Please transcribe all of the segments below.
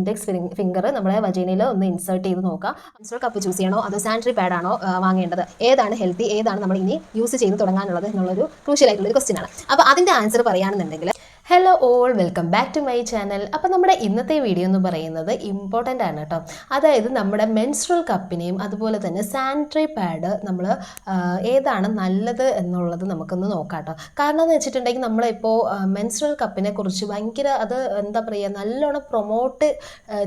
Index finger നമ്മുടെ വജീനയിൽ ഒന്ന് insert ചെയ്ത് നോക്കാം. മെൻസ്ട്രൽ കപ്പ് ചൂസ് ചെയ്യണോ? അതോ സാനിറ്ററി പാഡ് ആണോ? വാങ്ങേണ്ടത്. ഏതാണ് ഹെൽത്തി ഏതാണ് നമ്മൾ ഇനി യൂസ് ചെയ്ത് തുടങ്ങാനുള്ളത് എന്നുള്ളൊരു ക്രൂഷ്യൽ ആയിട്ടുള്ള ഒരു ക്വസ്റ്റ്യൻ ആണ്. അപ്പോൾ അതിന്റെ ആൻസർ പറയുകയാണെന്നുണ്ടെങ്കിൽ hello all welcome back to my channel അപ്പോൾ നമ്മുടെ ഇന്നത്തെ വീഡിയോ എന്ന് പറയുന്നത് ഇമ്പോർട്ടന്റ് ആണ് കേട്ടോ അതായത് നമ്മുടെ മെൻസ്ട്രൽ കപ്പിനെയും അതുപോലെ തന്നെ സാനിറ്ററി പാഡ് നമ്മൾ ഏതാണ് നല്ലത് എന്നുള്ളത് നമുക്കൊന്ന് നോക്കാം കേട്ടോ കാരണം എന്ന് വെച്ചിട്ടുണ്ടെങ്കിൽ നമ്മളിപ്പോൾ മെൻസ്ട്രൽ കപ്പിനെ കുറിച്ച് ഭയങ്കര അത് എന്താ പറയുക നല്ലോണം പ്രൊമോട്ട്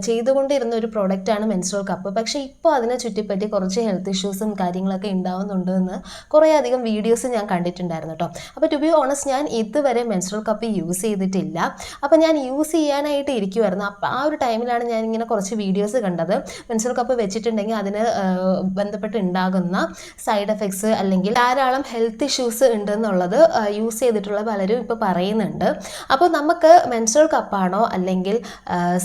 ചെയ്തുകൊണ്ടിരുന്ന ഒരു പ്രോഡക്റ്റാണ് മെൻസ്ട്രൽ കപ്പ് പക്ഷേ ഇപ്പോൾ അതിനെ ചുറ്റിപ്പറ്റി കുറച്ച് ഹെൽത്ത് ഇഷ്യൂസും കാര്യങ്ങളൊക്കെ ഉണ്ടാവുന്നുണ്ട് എന്ന് കുറേ അധികം വീഡിയോസ് ഞാൻ കണ്ടിട്ടുണ്ടായിരുന്നു കേട്ടോ അപ്പോൾ ടു ബി ഓണസ്റ്റ് ഞാൻ ഇതുവരെ മെൻസ്ട്രൽ കപ്പ് യൂസ് ചെയ്തിട്ടില്ല. അപ്പോൾ ഞാൻ യൂസ് ചെയ്യാനായിട്ട് ഇരിക്കുമായിരുന്നു അപ്പോൾ ആ ഒരു ടൈമിലാണ് ഞാൻ ഇങ്ങനെ കുറച്ച് വീഡിയോസ് കണ്ടത്. മെൻസ്ട്രൽ കപ്പ് വെച്ചിട്ടുണ്ടെങ്കിൽ അതിന് ബന്ധപ്പെട്ട് ഉണ്ടാകുന്ന സൈഡ് എഫക്ട്സ് അല്ലെങ്കിൽ ധാരാളം ഹെൽത്ത് ഇഷ്യൂസ് ഉണ്ടെന്നുള്ളത് യൂസ് ചെയ്തിട്ടുള്ള പലരും ഇപ്പോൾ പറയുന്നുണ്ട്. അപ്പോൾ നമുക്ക് മെൻസ്ട്രൽ കപ്പാണോ അല്ലെങ്കിൽ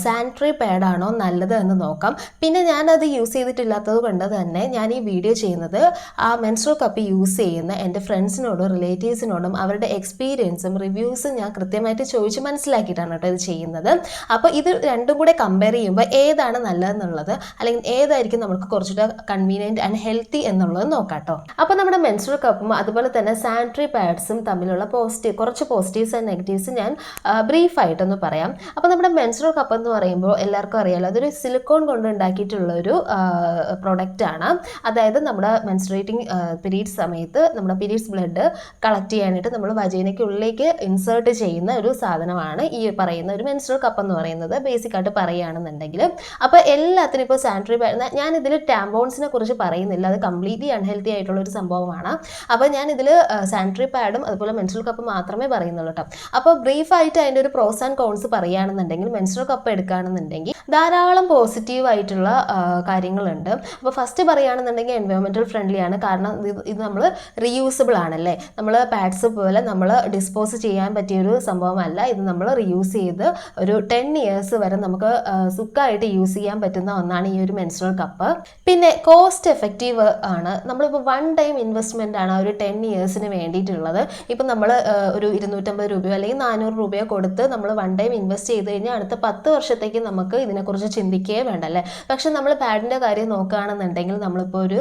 സാനിറ്ററി പാഡാണോ നല്ലത് എന്ന് നോക്കാം. പിന്നെ ഞാനത് യൂസ് ചെയ്തിട്ടില്ലാത്തത് കൊണ്ട് തന്നെ ഞാൻ ഈ വീഡിയോ ചെയ്യുന്നത് ആ മെൻസ്ട്രൽ കപ്പ് യൂസ് ചെയ്യുന്ന എന്റെ ഫ്രണ്ട്സിനോടും റിലേറ്റീവ്സിനോടും അവരുടെ എക്സ്പീരിയൻസും റിവ്യൂസും ഞാൻ കൃത്യമായിട്ട് ചോദിച്ച് മനസ്സിലാക്കിയിട്ടാണ് കേട്ടോ ഇത് ചെയ്യുന്നത്. അപ്പോൾ ഇത് രണ്ടും കൂടെ കമ്പയർ ചെയ്യുമ്പോൾ ഏതാണ് നല്ലതെന്നുള്ളത് അല്ലെങ്കിൽ ഏതായിരിക്കും നമുക്ക് കുറച്ചുകൂടെ കൺവീനിയന്റ് ആൻഡ് ഹെൽത്തി എന്നുള്ളത് നോക്കാട്ടോ. കേട്ടോ അപ്പോൾ നമ്മുടെ മെൻസ്ട്രൽ കപ്പും അതുപോലെ തന്നെ സാനിറ്ററി പാഡ്സും തമ്മിലുള്ള പോസിറ്റീവ് കുറച്ച് പോസിറ്റീവ്സ് ആൻഡ് നെഗറ്റീവ്സ് ഞാൻ ബ്രീഫായിട്ടൊന്ന് പറയാം. അപ്പോൾ നമ്മുടെ മെൻസ്ട്രൽ കപ്പ് എന്ന് പറയുമ്പോൾ എല്ലാവർക്കും അറിയാലോ അതൊരു സിലിക്കോൺ കൊണ്ട് ഉണ്ടാക്കിയിട്ടുള്ള ഒരു പ്രൊഡക്റ്റ് ആണ്. അതായത് നമ്മുടെ മെൻസ്ട്രേറ്റിംഗ് പീരീഡ്സ് സമയത്ത് നമ്മുടെ പീരീഡ്സ് ബ്ലഡ് കളക്ട് ചെയ്യാനായിട്ട് നമ്മൾ വജീനയ്ക്കുള്ളിലേക്ക് ഇൻസേർട്ട് ചെയ്യുന്ന ഒരു സാധനമാണ് ഈ പറയുന്ന ഒരു മെൻസ്ട്രൽ കപ്പ് എന്ന് പറയുന്നത്. ബേസിക് ആയിട്ട് പറയുകയാണെന്നുണ്ടെങ്കിൽ. അപ്പോൾ എല്ലാത്തിനും ഇപ്പോൾ സാനിറ്ററി ഞാൻ ഇതിൽ ടാമ്പോൺസിനെ കുറിച്ച് പറയുന്നില്ല. അത് കംപ്ലീറ്റ്ലി അൺഹെൽത്തി ആയിട്ടുള്ള ഒരു സംഭവമാണ്. അപ്പോൾ ഞാൻ ഇതിൽ സാനിറ്ററി പാഡും അതുപോലെ മെൻസ്ട്രൽ കപ്പ് മാത്രമേ പറയുന്നുള്ളൂ കേട്ടോ അപ്പോൾ ബ്രീഫായിട്ട് അതിന്റെ ഒരു പ്രോസ് ആൻഡ് കോൺസ് പറയുകയാണെന്നുണ്ടെങ്കിൽ മെൻസ്ട്രൽ കപ്പ് എടുക്കുകയാണെന്നുണ്ടെങ്കിൽ ധാരാളം പോസിറ്റീവ് ആയിട്ടുള്ള കാര്യങ്ങളുണ്ട്. അപ്പോൾ ഫസ്റ്റ് പറയുകയാണെന്നുണ്ടെങ്കിൽ എൻവയോൺമെന്റൽ ഫ്രണ്ട്ലി ആണ്. കാരണം ഇത് നമ്മൾ റീയൂസബിൾ ആണല്ലേ? നമ്മൾ പാഡ്സ് പോലെ നമ്മൾ ഡിസ്പോസ് ചെയ്യാൻ പറ്റിയൊരു സംഭവമല്ല. ഇത് നമ്മൾ റീയൂസ് ചെയ്ത് ഒരു ടെൻ ഇയേഴ്സ് വരെ നമുക്ക് സുഖമായിട്ട് യൂസ് ചെയ്യാൻ പറ്റുന്ന ഒന്നാണ് ഈ ഒരു മെൻസ്ട്രൽ കപ്പ് പിന്നെ കോസ്റ്റ് എഫക്റ്റീവ് ആണ്. നമ്മളിപ്പോൾ വൺ ടൈം ഇൻവെസ്റ്റ്മെന്റ് ആണ് ഒരു ടെൻ ഇയേഴ്സിന് വേണ്ടിയിട്ടുള്ളത്. ഇപ്പം നമ്മൾ ഒരു ഇരുന്നൂറ്റമ്പത് രൂപയോ അല്ലെങ്കിൽ നാനൂറ് രൂപയോ കൊടുത്ത് നമ്മൾ വൺ ടൈം ഇൻവെസ്റ്റ് ചെയ്ത് കഴിഞ്ഞാൽ അടുത്ത പത്ത് വർഷത്തേക്ക് നമുക്ക് ഇതിനെക്കുറിച്ച് ചിന്തിക്കുകയേ വേണ്ടല്ലേ പക്ഷെ നമ്മൾ പാഡിന്റെ കാര്യം നോക്കുകയാണെന്നുണ്ടെങ്കിൽ നമ്മളിപ്പോൾ ഒരു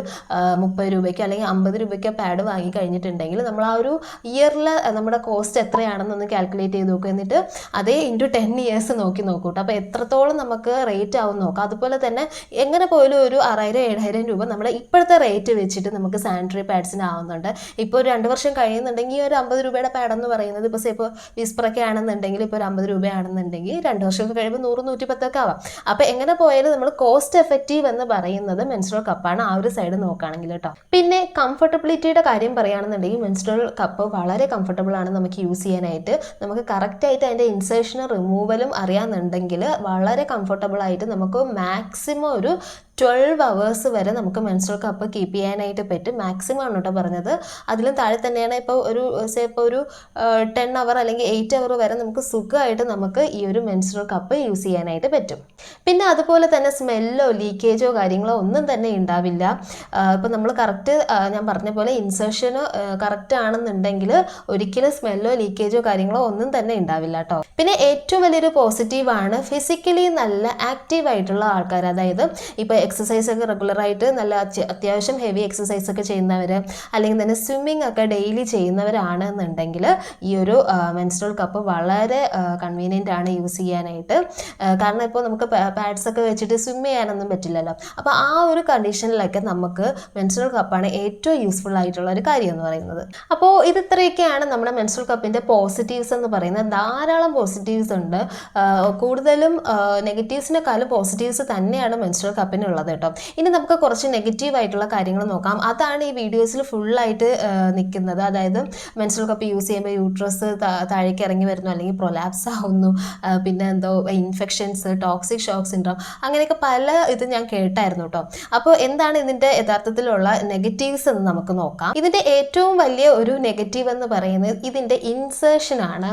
മുപ്പത് രൂപയ്ക്ക് അല്ലെങ്കിൽ അമ്പത് രൂപയ്ക്ക് പാഡ് വാങ്ങി കഴിഞ്ഞിട്ടുണ്ടെങ്കിൽ നമ്മൾ ആ ഒരു ഇയറിൽ നമ്മുടെ കോസ്റ്റ് എത്രയാണെന്നൊന്ന് കാൽക്കുലേറ്റ് ചെയ്ത് നോക്കുക എന്നിട്ട് അതേ ഇന്റു ടെൻ ഇയേഴ്സ് നോക്കി നോക്കൂ കേട്ടോ അപ്പോൾ എത്രത്തോളം നമുക്ക് റേറ്റ് ആവും നോക്കാം. അതുപോലെ തന്നെ എങ്ങനെ പോലും ഒരു ആറായിരം ഏഴായിരം രൂപ നമ്മൾ ഇപ്പോഴത്തെ റേറ്റ് വെച്ചിട്ട് നമുക്ക് സാനിറ്ററി പാഡ്സിന് ആവുന്നുണ്ട്. ഇപ്പോൾ ഒരു രണ്ട് വർഷം കഴിയുന്നുണ്ടെങ്കിൽ ഒരു അമ്പത് രൂപയുടെ പാഡ് എന്ന് പറയുന്നത് ഇപ്പോൾ ഇപ്പോൾ വിസ്പറൊക്കെ ആണെന്നുണ്ടെങ്കിൽ ഇപ്പോൾ ഒരു അമ്പത് രൂപയാണെന്നുണ്ടെങ്കിൽ രണ്ട് വർഷമൊക്കെ കഴിയുമ്പോൾ നൂറ് നൂറ്റി പത്തൊക്കെ ആവാം. അപ്പോൾ എങ്ങനെ പോയാലും നമ്മൾ കോസ്റ്റ് എഫക്റ്റീവ് എന്ന് പറയുന്നത് മെൻസ്ട്രൽ കപ്പാണ് ആ ഒരു സൈഡ് നോക്കുകയാണെങ്കിൽ കേട്ടോ. പിന്നെ കംഫർട്ടബിലിറ്റിയുടെ കാര്യം പറയുകയാണെന്നുണ്ടെങ്കിൽ മെൻസ്ട്രൽ കപ്പ് വളരെ കംഫർട്ടബിൾ ആണ് നമുക്ക് യൂസ് ചെയ്യാനായിട്ട്. നമുക്ക് കറക്റ്റായിട്ട് അതിന്റെ ഇൻസേഷനും റിമൂവലും അറിയാമെന്നുണ്ടെങ്കിൽ വളരെ കംഫർട്ടബിൾ ആയിട്ട് നമുക്ക് മാക്സിമം ഒരു ട്വൽവ് അവേഴ്സ് വരെ നമുക്ക് മെൻസ്ട്രൽ കപ്പ് കീപ്പ് ചെയ്യാനായിട്ട് പറ്റും. മാക്സിമം ആണ് കേട്ടോ പറഞ്ഞത്. അതിലും താഴെ തന്നെയാണ് ഇപ്പോൾ ഒരു സേ ഇപ്പോൾ ഒരു ടെൻ അവർ അല്ലെങ്കിൽ എയ്റ്റ് അവർ വരെ നമുക്ക് സുഖമായിട്ട് നമുക്ക് ഈ ഒരു മെൻസ്ട്രൽ കപ്പ് യൂസ് ചെയ്യാനായിട്ട് പറ്റും. പിന്നെ അതുപോലെ തന്നെ സ്മെല്ലോ ലീക്കേജോ കാര്യങ്ങളോ ഒന്നും തന്നെ ഉണ്ടാവില്ല. ഇപ്പോൾ നമ്മൾ കറക്റ്റ് ഞാൻ പറഞ്ഞ പോലെ ഇൻസേർഷന് കറക്റ്റ് ആണെന്നുണ്ടെങ്കിൽ ഒരിക്കലും സ്മെല്ലോ ലീക്കേജോ കാര്യങ്ങളോ ഒന്നും തന്നെ ഉണ്ടാവില്ല കേട്ടോ പിന്നെ ഏറ്റവും വലിയൊരു പോസിറ്റീവാണ് ഫിസിക്കലി നല്ല ആക്റ്റീവ് ആയിട്ടുള്ള ആൾക്കാർ അതായത് ഇപ്പോൾ എക്സസൈസ് ഒക്കെ റെഗുലറായിട്ട് നല്ല അത്യ- അത്യാവശ്യം ഹെവി എക്സസൈസ് ഒക്കെ ചെയ്യുന്നവർ അല്ലെങ്കിൽ തന്നെ സ്വിമ്മിങ് ഒക്കെ ഡെയിലി ചെയ്യുന്നവരാണെന്നുണ്ടെങ്കിൽ ഈ ഒരു മെൻസ്ട്രൽ കപ്പ് വളരെ കൺവീനിയന്റ് ആണ് യൂസ് ചെയ്യാനായിട്ട്. കാരണം ഇപ്പോൾ നമുക്ക് പാഡ്സ് ഒക്കെ വെച്ചിട്ട് സ്വിം ചെയ്യാനൊന്നും പറ്റില്ലല്ലോ. അപ്പോൾ ആ ഒരു കണ്ടീഷനിലൊക്കെ നമുക്ക് മെൻസ്ട്രൽ കപ്പാണ് ഏറ്റവും യൂസ്ഫുൾ ആയിട്ടുള്ള ഒരു കാര്യം എന്ന് പറയുന്നത്. അപ്പോൾ ഇത് ഇത്രയൊക്കെയാണ് നമ്മുടെ മെൻസ്ട്രൽ കപ്പിന്റെ പോസിറ്റീവ്സ് എന്ന് പറയുന്നത്. ധാരാളം പോസിറ്റീവ്സ് ഉണ്ട്. കൂടുതലും നെഗറ്റീവ്സിനെക്കാളും പോസിറ്റീവ്സ് തന്നെയാണ് മെൻസ്ട്രൽ കപ്പിനുള്ളത് കേട്ടോ. ഇനി നമുക്ക് കുറച്ച് നെഗറ്റീവ് ആയിട്ടുള്ള കാര്യങ്ങൾ നോക്കാം. അതാണ് ഈ വീഡിയോസിൽ ഫുള്ളായിട്ട് നിൽക്കുന്നത് അതായത് മെൻസ്ട്രൽ കപ്പ് യൂസ് ചെയ്യുമ്പോൾ യൂട്രസ് താഴേക്ക് ഇറങ്ങി വരുന്നു അല്ലെങ്കിൽ പ്രൊലാപ്സ് ആവുന്നു പിന്നെ എന്തോ ഇൻഫെക്ഷൻസ് ടോക്സിക് ഷോക്ക് സിൻഡ്രോം അങ്ങനെയൊക്കെ പല ഇത് ഞാൻ കേട്ടായിരുന്നു കേട്ടോ. അപ്പോൾ എന്താണ് ഇതിന്റെ യഥാർത്ഥത്തിലുള്ള നെഗറ്റീവ്സ് എന്ന് നമുക്ക് നോക്കാം. ഇതിന്റെ ഏറ്റവും വലിയ ഒരു നെഗറ്റീവ് എന്ന് പറയുന്നത് ഇതിന്റെ ഇൻസേർഷൻ ആണ്.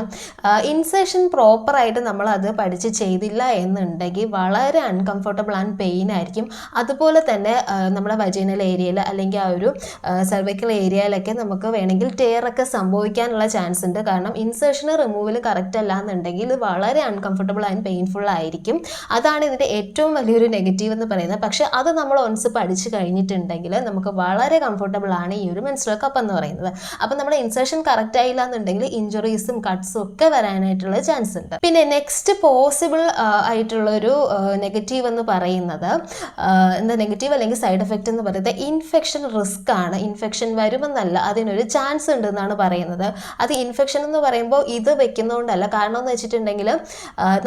ഇൻസേർഷൻ പ്രോപ്പറായിട്ട് നമ്മൾ അത് പഠിച്ച് ചെയ്തില്ല എന്നുണ്ടെങ്കിൽ വളരെ അൺകംഫർട്ടബിൾ ആൻഡ് പെയിൻ ആയിരിക്കും. അതുപോലെ തന്നെ നമ്മുടെ വജൈനൽ ഏരിയയിൽ അല്ലെങ്കിൽ ആ ഒരു സർവൈക്കൽ ഏരിയയിലൊക്കെ നമുക്ക് വേണമെങ്കിൽ ടേറൊക്കെ സംഭവിക്കാനുള്ള ചാൻസ് ഉണ്ട്. കാരണം ഇൻസേർഷന് റിമൂവൽ കറക്റ്റ് അല്ല എന്നുണ്ടെങ്കിൽ ഇത് വളരെ അൺകംഫർട്ടബിൾ ആൻഡ് പെയിൻഫുൾ ആയിരിക്കും. അതാണ് ഇതിന്റെ ഏറ്റവും വലിയൊരു നെഗറ്റീവ് എന്ന് പറയുന്നത്. പക്ഷേ അത് നമ്മൾ ഒൻസ് പഠിച്ചു കഴിഞ്ഞിട്ടുണ്ടെങ്കിൽ നമുക്ക് വളരെ കംഫർട്ടബിൾ ആണ് ഈ ഒരു മെൻസ്ട്രൽ കപ്പ് എന്ന് പറയുന്നത്. അപ്പം നമ്മുടെ ഇൻസേർഷൻ കറക്റ്റ് ആയില്ല എന്നുണ്ടെങ്കിൽ ഇഞ്ചുറീസും കട്ട്സും ഒക്കെ വരാനായിട്ടുള്ള ചാൻസ് ഉണ്ട്. പിന്നെ നെക്സ്റ്റ് പോസിബിൾ ആയിട്ടുള്ളൊരു നെഗറ്റീവ് എന്ന് പറയുന്നത് എന്താ നെഗറ്റീവ് അല്ലെങ്കിൽ സൈഡ് എഫക്റ്റ് എന്ന് പറയുന്നത് ഇൻഫെക്ഷൻ റിസ്ക് ആണ്. ഇൻഫെക്ഷൻ വരുമെന്നല്ല അതിനൊരു ചാൻസ് ഉണ്ട് എന്നാണ് പറയുന്നത്. അത് ഇൻഫെക്ഷൻ എന്ന് പറയുമ്പോൾ ഇത് വെക്കുന്നതുകൊണ്ടല്ല കാരണം എന്ന് വെച്ചിട്ടുണ്ടെങ്കിൽ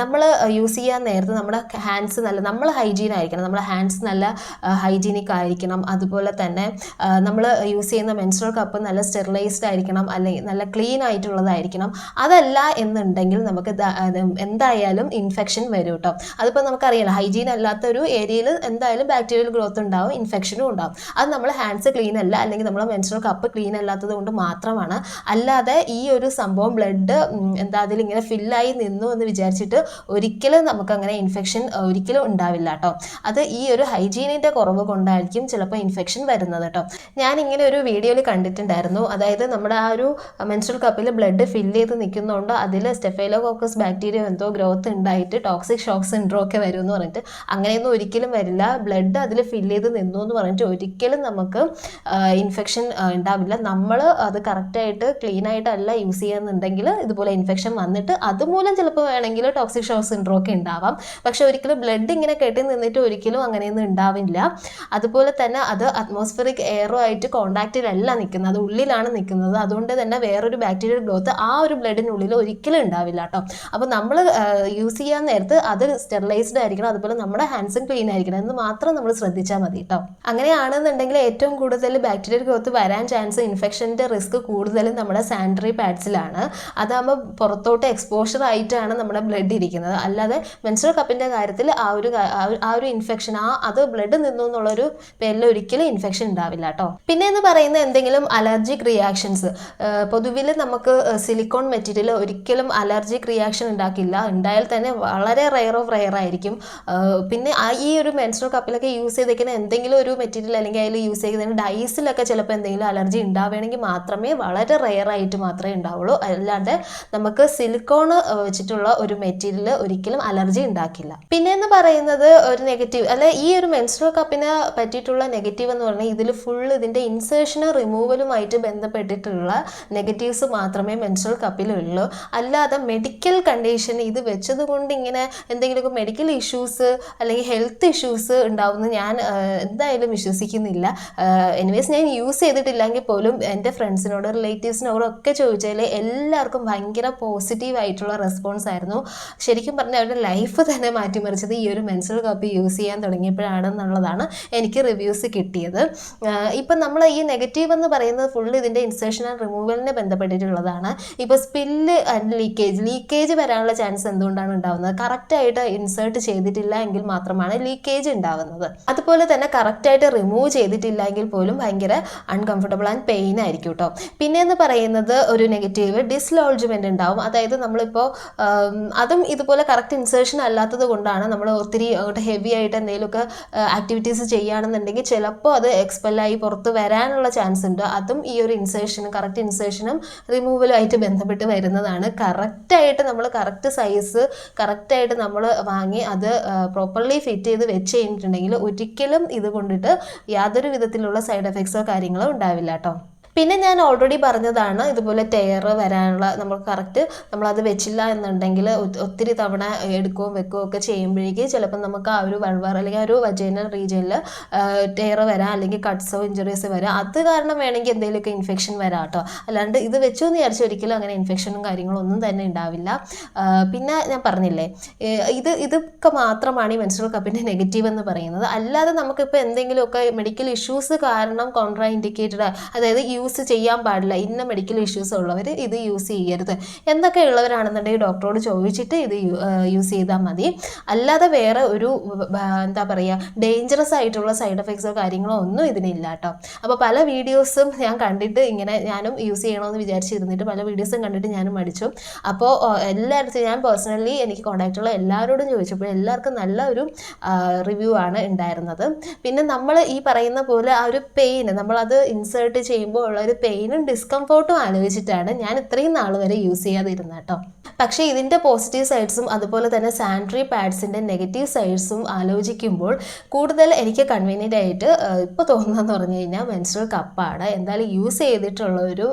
നമ്മൾ യൂസ് ചെയ്യാൻ നേരത്ത് നമ്മുടെ ഹാൻഡ്സ് നല്ല നമ്മൾ ഹൈജീൻ ആയിരിക്കണം. നമ്മുടെ ഹാൻഡ്സ് നല്ല ഹൈജീനിക് ആയിരിക്കണം. അതുപോലെ തന്നെ നമ്മൾ യൂസ് ചെയ്യുന്ന മെൻസ്ട്രൽ കപ്പ് നല്ല സ്റ്റെറിലൈസ്ഡ് ആയിരിക്കണം. അല്ലെങ്കിൽ നല്ല ക്ലീൻ ആയിട്ടുള്ളതായിരിക്കണം. അതല്ല എന്നുണ്ടെങ്കിൽ നമുക്ക് എന്തായാലും ഇൻഫെക്ഷൻ വരും കേട്ടോ അതിപ്പോൾ നമുക്കറിയാലോ ഹൈജീൻ അല്ലാത്ത ഒരു ഏരിയയിൽ എന്തായാലും ബാക്ടീരിയൽ ഗ്രോത്ത് ഉണ്ടാവും ഇൻഫെക്ഷനും ഉണ്ടാവും. അത് നമ്മൾ ഹാൻഡ്സ് ക്ലീൻ അല്ല അല്ലെങ്കിൽ നമ്മൾ മെൻസ്ട്രൽ കപ്പ് ക്ലീൻ അല്ലാത്തത് കൊണ്ട് മാത്രമാണ്. അല്ലാതെ ഈ ഒരു സംഭവം ബ്ലഡ് എന്താ അതിലിങ്ങനെ ഫില്ലായി നിന്നു എന്ന് വിചാരിച്ചിട്ട് ഒരിക്കലും നമുക്ക് അങ്ങനെ ഇൻഫെക്ഷൻ ഒരിക്കലും ഉണ്ടാവില്ല കേട്ടോ അത് ഈ ഒരു ഹൈജീനിന്റെ കുറവ് കൊണ്ടായിരിക്കും ചിലപ്പോൾ ഇൻഫെക്ഷൻ വരുന്നത് കേട്ടോ ഞാൻ ഇങ്ങനെ ഒരു വീഡിയോയിൽ കണ്ടിട്ടുണ്ടായിരുന്നു. അതായത് നമ്മുടെ ആ ഒരു മെൻസ്ട്രൽ കപ്പിൽ ബ്ലഡ് ഫില്ല് ചെയ്ത് നിൽക്കുന്നതുകൊണ്ട് അതിൽ സ്റ്റെഫൈലോകോക്കസ് ബാക്ടീരിയ എന്തോ ഗ്രോത്ത് ഉണ്ടായിട്ട് ടോക്സിക് ഷോക്ക് സിൻഡ്രോ ഒക്കെ വരും എന്ന് പറഞ്ഞിട്ട് അങ്ങനെയൊന്നും ഒരിക്കലും വരില്ല. ബ്ലഡ് അതിൽ ഫില്ല് ചെയ്ത് നിന്നു എന്ന് പറഞ്ഞിട്ട് ഒരിക്കലും നമുക്ക് ഇൻഫെക്ഷൻ ഉണ്ടാവില്ല. നമ്മൾ അത് കറക്റ്റായിട്ട് ക്ലീൻ ആയിട്ടല്ല യൂസ് ചെയ്യുന്നുണ്ടെങ്കിൽ ഇതുപോലെ ഇൻഫെക്ഷൻ വന്നിട്ട് അതുമൂലം ചിലപ്പോൾ വേണമെങ്കിൽ ടോക്സിക് ഷോക്ക് സിൻഡ്രോ ഒക്കെ ഉണ്ടാവാം. പക്ഷെ ഒരിക്കലും ബ്ലഡ് ഇങ്ങനെ കെട്ടി നിന്നിട്ട് ഒരിക്കലും അങ്ങനെയൊന്നും ഉണ്ടാവില്ല. അതുപോലെ തന്നെ അത് അറ്റ്മോസ്ഫിയറിക് എയറോ ആയിട്ട് കോണ്ടാക്റ്റിലല്ല നിൽക്കുന്നത് അത് ഉള്ളിലാണ് നിൽക്കുന്നത് അതുകൊണ്ട് തന്നെ വേറൊരു ബാക്ടീരിയൽ ഗ്രോത്ത് ആ ഒരു ബ്ലഡിനുള്ളിൽ ഒരിക്കലും ഉണ്ടാവില്ല കേട്ടോ അപ്പോൾ നമ്മൾ യൂസ് ചെയ്യാൻ നേരത്ത് അത് സ്റ്റെറിലൈസ്ഡ് ആയിരിക്കണം. അതുപോലെ നമ്മുടെ ഹാൻഡ്സും ക്ലീൻ ആയിരിക്കണം എന്ന് മാത്രം നമ്മൾ ശ്രദ്ധിച്ചാൽ മതി കേട്ടോ അങ്ങനെയാണെന്നുണ്ടെങ്കിൽ ഏറ്റവും കൂടുതൽ ബാക്ടീരിയൽ ഗ്രോത്ത് വരാൻ ചാൻസ് ഇൻഫെക്ഷന്റെ റിസ്ക് കൂടുതലും നമ്മുടെ സാനിറ്ററി പാഡ്സിലാണ് അതാകുമ്പോൾ പുറത്തോട്ട് എക്സ്പോഷർ ആയിട്ടാണ് നമ്മുടെ ബ്ലഡ് ഇരിക്കുന്നത്. അല്ലാതെ മെൻസ്ട്രൽ കപ്പിന്റെ കാര്യത്തിൽ ആ ഒരു ആ ഒരു- ഇൻഫെക്ഷൻ ആ അത് ബ്ലഡ് നിന്നു എന്നുള്ളൊരു പേരിൽ ഒരിക്കലും ഇൻഫെക്ഷൻ ഉണ്ടാവില്ല കേട്ടോ പിന്നെ എന്ന് പറയുന്ന എന്തെങ്കിലും അലർജിക് റിയാക്ഷൻസ് പൊതുവിൽ നമുക്ക് സിലിക്കോൺ മെറ്റീരിയൽ ഒരിക്കലും അലർജിക് റിയാക്ഷൻ ഉണ്ടാക്കില്ല. ഉണ്ടായാൽ തന്നെ വളരെ റയർ ഓഫ് റയർ ആയിരിക്കും. പിന്നെ ഈ ഒരു മെൻസ്ട്രൽ കപ്പിലൊക്കെ യൂസ് ചെയ്തേക്കുന്ന എന്തെങ്കിലും ഒരു മെറ്റീരിയൽ അല്ലെങ്കിൽ അതിൽ യൂസ് ചെയ്തതിന് ഡൈസിലൊക്കെ ചിലപ്പോൾ എന്തെങ്കിലും അലർജി ഉണ്ടാവുകയാണെങ്കിൽ മാത്രമേ വളരെ റെയർ ആയിട്ട് മാത്രമേ ഉണ്ടാവുള്ളൂ. അല്ലാണ്ട് നമുക്ക് സിലിക്കോൺ വെച്ചിട്ടുള്ള ഒരു മെറ്റീരിയൽ ഒരിക്കലും അലർജി ഉണ്ടാക്കില്ല. പിന്നെ എന്ന് പറയുന്നത് ഒരു നെഗറ്റീവ് അല്ലെ ഈ ഒരു മെൻസ്ട്രൽ കപ്പിനെ പറ്റിയിട്ടുള്ള നെഗറ്റീവ് എന്ന് പറഞ്ഞാൽ ഇതിൽ ഫുൾ ഇതിന്റെ ഇൻസേഷന് റിമൂവലുമായിട്ട് ബന്ധപ്പെട്ടിട്ടുള്ള നെഗറ്റീവ്സ് മാത്രമേ മെൻസ്ട്രൽ കപ്പിലുള്ളൂ അല്ലാതെ മെഡിക്കൽ കണ്ടീഷൻ ഇത് വെച്ചത് കൊണ്ട് ഇങ്ങനെ എന്തെങ്കിലുമൊക്കെ മെഡിക്കൽ ഇഷ്യൂസ് അല്ലെങ്കിൽ ഹെൽത്ത് ഇഷ്യൂസ് ഉണ്ടാവുമെന്ന് ഞാൻ എന്തായാലും വിശ്വസിക്കുന്നില്ല. എനിവേസ് ഞാൻ യൂസ് ചെയ്തിട്ടില്ലെങ്കിൽ പോലും എന്റെ ഫ്രണ്ട്സിനോട് റിലേറ്റീവ്സിനോടും ഒക്കെ ചോദിച്ചാൽ എല്ലാവർക്കും ഭയങ്കര പോസിറ്റീവ് ആയിട്ടുള്ള റെസ്പോൺസ് ആയിരുന്നു. ശരിക്കും പറഞ്ഞാൽ അവരുടെ ലൈഫ് തന്നെ മാറ്റിമറിച്ചത് ഈ ഒരു മെൻസൽ കപ്പ് യൂസ് ചെയ്യാൻ തുടങ്ങിയപ്പോഴാണെന്നുള്ളതാണ് എനിക്ക് റിവ്യൂസ് കിട്ടിയത്. ഇപ്പം നമ്മൾ ഈ നെഗറ്റീവ് എന്ന് പറയുന്നത് ഫുൾ ഇതിന്റെ ഇൻസേഷൻ ആൻഡ് റിമൂവലിനെ ബന്ധപ്പെട്ടിട്ടുള്ളതാണ്. ഇപ്പോൾ സ്പില്ല് ആൻഡ് ലീക്കേജ് ലീക്കേജ് വരാനുള്ള ചാൻസ് എന്തുകൊണ്ടാണ് ഉണ്ടാവുന്നത്? കറക്റ്റായിട്ട് ഇൻസേർട്ട് ചെയ്തിട്ടില്ല എങ്കിൽ മാത്രമാണ് ലീക്കേജ് ഉണ്ടാവുന്നത് അതുപോലെ തന്നെ കറക്റ്റായിട്ട് റിമൂവ് ചെയ്തിട്ടില്ല എങ്കിൽ പോലും ഭയങ്കര അൺകംഫർട്ടബിൾ ആൻഡ് പെയിൻ ആയിരിക്കും കേട്ടോ പിന്നെ എന്ന് പറയുന്നത് ഒരു നെഗറ്റീവ് ഡിസ്ലോൾജ്മെന്റ് ഉണ്ടാവും. അതായത് നമ്മളിപ്പോൾ അതും ഇതുപോലെ കറക്റ്റ് ഇൻസേർഷൻ അല്ലാത്തത് കൊണ്ടാണ് നമ്മൾ ഒത്തിരി ഹെവി ആയിട്ട് എന്തെങ്കിലുമൊക്കെ ആക്ടിവിറ്റീസ് ചെയ്യുകയാണെന്നുണ്ടെങ്കിൽ ചിലപ്പോൾ അത് എക്സ്പെല്ലായി പുറത്ത് വരാനുള്ള ചാൻസ് ഉണ്ട്. അതും ഈ ഒരു ഇൻസേർഷനും കറക്റ്റ് ഇൻസേർഷനും റിമൂവലും ആയിട്ട് ബന്ധപ്പെട്ട് വരുന്നതാണ്. കറക്റ്റായിട്ട് നമ്മൾ കറക്റ്റ് സൈസ് കറക്റ്റായിട്ട് നമ്മൾ വാങ്ങി അത് പ്രോപ്പർലി ഫിറ്റ് ചെയ്ത് വെച്ച് കഴിഞ്ഞിട്ടുണ്ടെങ്കിൽ ഒരിക്കലും ഇത് കൊണ്ടിട്ട് യാതൊരു വിധത്തിലുള്ള സൈഡ് എഫക്ട്സോ കാര്യങ്ങളോ ഉണ്ടാവില്ല കേട്ടോ. പിന്നെ ഞാൻ ഓൾറെഡി പറഞ്ഞതാണ് ഇതുപോലെ ടയർ വരാനുള്ള നമ്മൾ കറക്റ്റ് നമ്മളത് വെച്ചില്ല എന്നുണ്ടെങ്കിൽ ഒത്തിരി തവണ എടുക്കുകയും വെക്കുകയും ഒക്കെ ചെയ്യുമ്പോഴേക്ക് ചിലപ്പോൾ നമുക്ക് ആ ഒരു വൾവർ അല്ലെങ്കിൽ ആ ഒരു വജൈനൽ റീജിയനിൽ ടയർ വരാം അല്ലെങ്കിൽ കട്ട്സോ ഇഞ്ചുറീസ് വരാം. അത് കാരണം വേണമെങ്കിൽ എന്തെങ്കിലുമൊക്കെ ഇൻഫെക്ഷൻ വരാം കേട്ടോ അല്ലാണ്ട് ഇത് വെച്ചു എന്ന് വിചാരിച്ച് ഒരിക്കലും അങ്ങനെ ഇൻഫെക്ഷനും കാര്യങ്ങളും ഒന്നും തന്നെ ഉണ്ടാവില്ല. പിന്നെ ഞാൻ പറഞ്ഞില്ലേ ഇത് ഇതൊക്കെ മാത്രമാണ് ഈ മെൻസ്ട്രൽ കപ്പിന്റെ നെഗറ്റീവ് എന്ന് പറയുന്നത്. അല്ലാതെ നമുക്കിപ്പോൾ എന്തെങ്കിലുമൊക്കെ മെഡിക്കൽ ഇഷ്യൂസ് കാരണം കോൺട്രാ ഇൻഡിക്കേറ്റഡ് അതായത് യൂസ് ചെയ്യാൻ പാടില്ല. ഇന്ന മെഡിക്കൽ ഇഷ്യൂസ് ഉള്ളവർ ഇത് യൂസ് ചെയ്യരുത്. എന്നൊക്കെ ഉള്ളവരാണെന്നുണ്ടെങ്കിൽ ഡോക്ടറോട് ചോദിച്ചിട്ട് ഇത് യൂസ് ചെയ്താൽ മതി. അല്ലാതെ വേറെ ഒരു എന്താ പറയുക ഡേഞ്ചറസ് ആയിട്ടുള്ള സൈഡ് എഫക്ട്സോ കാര്യങ്ങളോ ഒന്നും ഇതിനില്ല കേട്ടോ. അപ്പോൾ പല വീഡിയോസും ഞാൻ കണ്ടിട്ട് ഇങ്ങനെ ഞാനും യൂസ് ചെയ്യണമെന്ന് വിചാരിച്ചിരുന്നിട്ട് പല വീഡിയോസും കണ്ടിട്ട് ഞാനും മടിച്ചു. അപ്പോൾ എല്ലായിടത്തും ഞാൻ പേഴ്സണലി എനിക്ക് കോൺടാക്റ്റ് ഉള്ള എല്ലാവരോടും ചോദിച്ചപ്പോൾ എല്ലാവർക്കും നല്ല ഒരു റിവ്യൂ ആണ് ഉണ്ടായിരുന്നത്. പിന്നെ നമ്മൾ ഈ പറയുന്ന പോലെ ആ ഒരു പെയിൻ നമ്മളത് ഇൻസേർട്ട് ചെയ്യുമ്പോൾ ഉള്ള ഒരു പെയിനും ഡിസ്കംഫോർട്ടും ആലോചിച്ചിട്ടാണ് ഞാൻ ഇത്രയും നാൾ വരെ യൂസ് ചെയ്യാതിരുന്നത് കേട്ടോ. പക്ഷേ ഇതിന്റെ പോസിറ്റീവ് സൈഡ്സും അതുപോലെ തന്നെ സാനിറ്ററി പാഡ്സിന്റെ നെഗറ്റീവ് സൈഡ്സും ആലോചിക്കുമ്പോൾ കൂടുതൽ എനിക്ക് കൺവീനിയന്റ് ആയിട്ട് ഇപ്പോൾ തോന്നുന്നതെന്ന് പറഞ്ഞു കഴിഞ്ഞാൽ മെൻസ്ട്രൽ കപ്പാണ് എന്തായാലും യൂസ് ചെയ്തിട്ടുള്ള ഒരു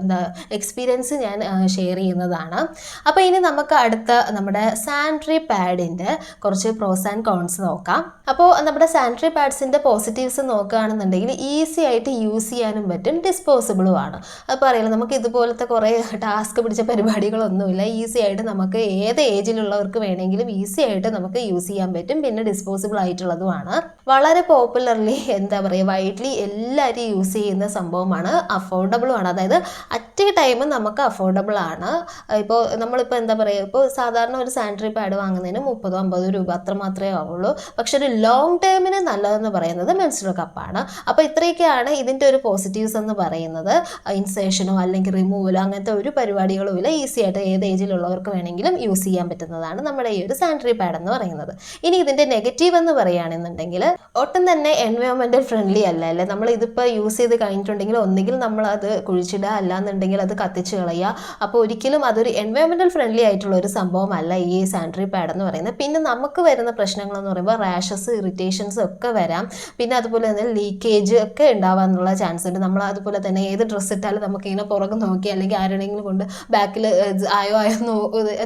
എന്താ എക്സ്പീരിയൻസ് ഞാൻ ഷെയർ ചെയ്യുന്നതാണ്. അപ്പോൾ ഇനി നമുക്ക് അടുത്ത നമ്മുടെ സാനിറ്ററി പാഡിന്റെ കുറച്ച് പ്രോസ് ആൻഡ് കോൺസ് നോക്കാം. അപ്പോൾ നമ്മുടെ സാനിറ്ററി പാഡ്സിന്റെ പോസിറ്റീവ്സ് നോക്കുകയാണെന്നുണ്ടെങ്കിൽ ഈസി ആയിട്ട് യൂസ് ചെയ്യാനും പറ്റും ഡിസ്പോസിബിളും ആണ്. അപ്പോൾ അറിയില്ല നമുക്ക് ഇതുപോലത്തെ കുറേ ടാസ്ക് പിടിച്ച പരിപാടികളൊന്നുമില്ല. ഈസി ആയിട്ട് നമുക്ക് ഏത് ഏജിലുള്ളവർക്ക് വേണമെങ്കിലും ഈസി ആയിട്ട് നമുക്ക് യൂസ് ചെയ്യാൻ പറ്റും. പിന്നെ ഡിസ്പോസിബിൾ ആയിട്ടുള്ളതുമാണ് വളരെ പോപ്പുലർലി എന്താ പറയുക വൈഡ്ലി എല്ലാവരും യൂസ് ചെയ്യുന്ന സംഭവമാണ് അഫോർഡബിളും ആണ്. അതായത് അറ്റ് എ ടൈം നമുക്ക് അഫോർഡബിൾ ആണ്. ഇപ്പോൾ നമ്മളിപ്പോൾ എന്താ പറയുക ഇപ്പോൾ സാധാരണ ഒരു സാനിറ്ററി പാഡ് വാങ്ങുന്നതിന് മുപ്പതോ അമ്പതോ രൂപ അത്ര മാത്രമേ ആവുള്ളൂ. പക്ഷെ ഒരു ലോങ് ടേമിന് നല്ലതെന്ന് പറയുന്നത് മെൻസ്ട്രൽ കപ്പാണ് അപ്പോൾ ഇത്രയൊക്കെയാണ് ഇതിന്റെ ഒരു പോസിറ്റീവ്സ് എന്ന് പറയുന്നത്. ഇൻസേഷനോ അല്ലെങ്കിൽ റിമൂവലോ അങ്ങനത്തെ ഒരു പരിപാടികളും ഇല്ല. ഈസി ആയിട്ട് ഏത് ഏജിലുള്ളവർക്ക് വേണമെങ്കിലും യൂസ് ചെയ്യാൻ പറ്റുന്നതാണ് നമ്മുടെ ഈ ഒരു സാനിറ്ററി പാഡ് എന്ന് പറയുന്നത്. ഇനി ഇതിന്റെ നെഗറ്റീവ് എന്ന് പറയുകയാണെന്നുണ്ടെങ്കിൽ ഒട്ടും തന്നെ എൻവയോൺമെന്റൽ ഫ്രണ്ട്ലി അല്ല അല്ലേ? നമ്മൾ ഇതിപ്പോൾ യൂസ് ചെയ്ത് കഴിഞ്ഞിട്ടുണ്ടെങ്കിൽ ഒന്നുകിൽ നമ്മൾ അത് കുഴിച്ചിടുക അല്ലാന്നുണ്ടെങ്കിൽ അത് കത്തിച്ച് കളയുക. അപ്പോൾ ഒരിക്കലും അതൊരു എൻവയോൺമെന്റൽ ഫ്രണ്ട്ലി ആയിട്ടുള്ള ഒരു സംഭവമല്ല ഈ സാനിറ്ററി പാഡ് എന്ന് പറയുന്നത്. പിന്നെ നമുക്ക് വരുന്ന പ്രശ്നങ്ങളെന്ന് പറയുമ്പോൾ റാഷസ് ഇറിറ്റേഷൻസ് ഒക്കെ വരാം. പിന്നെ അതുപോലെ തന്നെ ലീക്കേജ് ഒക്കെ ഉണ്ടാവാനുള്ള ചാൻസ് ഉണ്ട്. നമ്മൾ അതുപോലെ തന്നെ ഏത് ഡ്രസ്സ് ഇട്ടാലും നമുക്ക് ഇങ്ങനെ പുറകെ നോക്കി അല്ലെങ്കിൽ ആരുടെങ്കിലും കൊണ്ട് ബാക്കിൽ ആയോ ആയോ നോ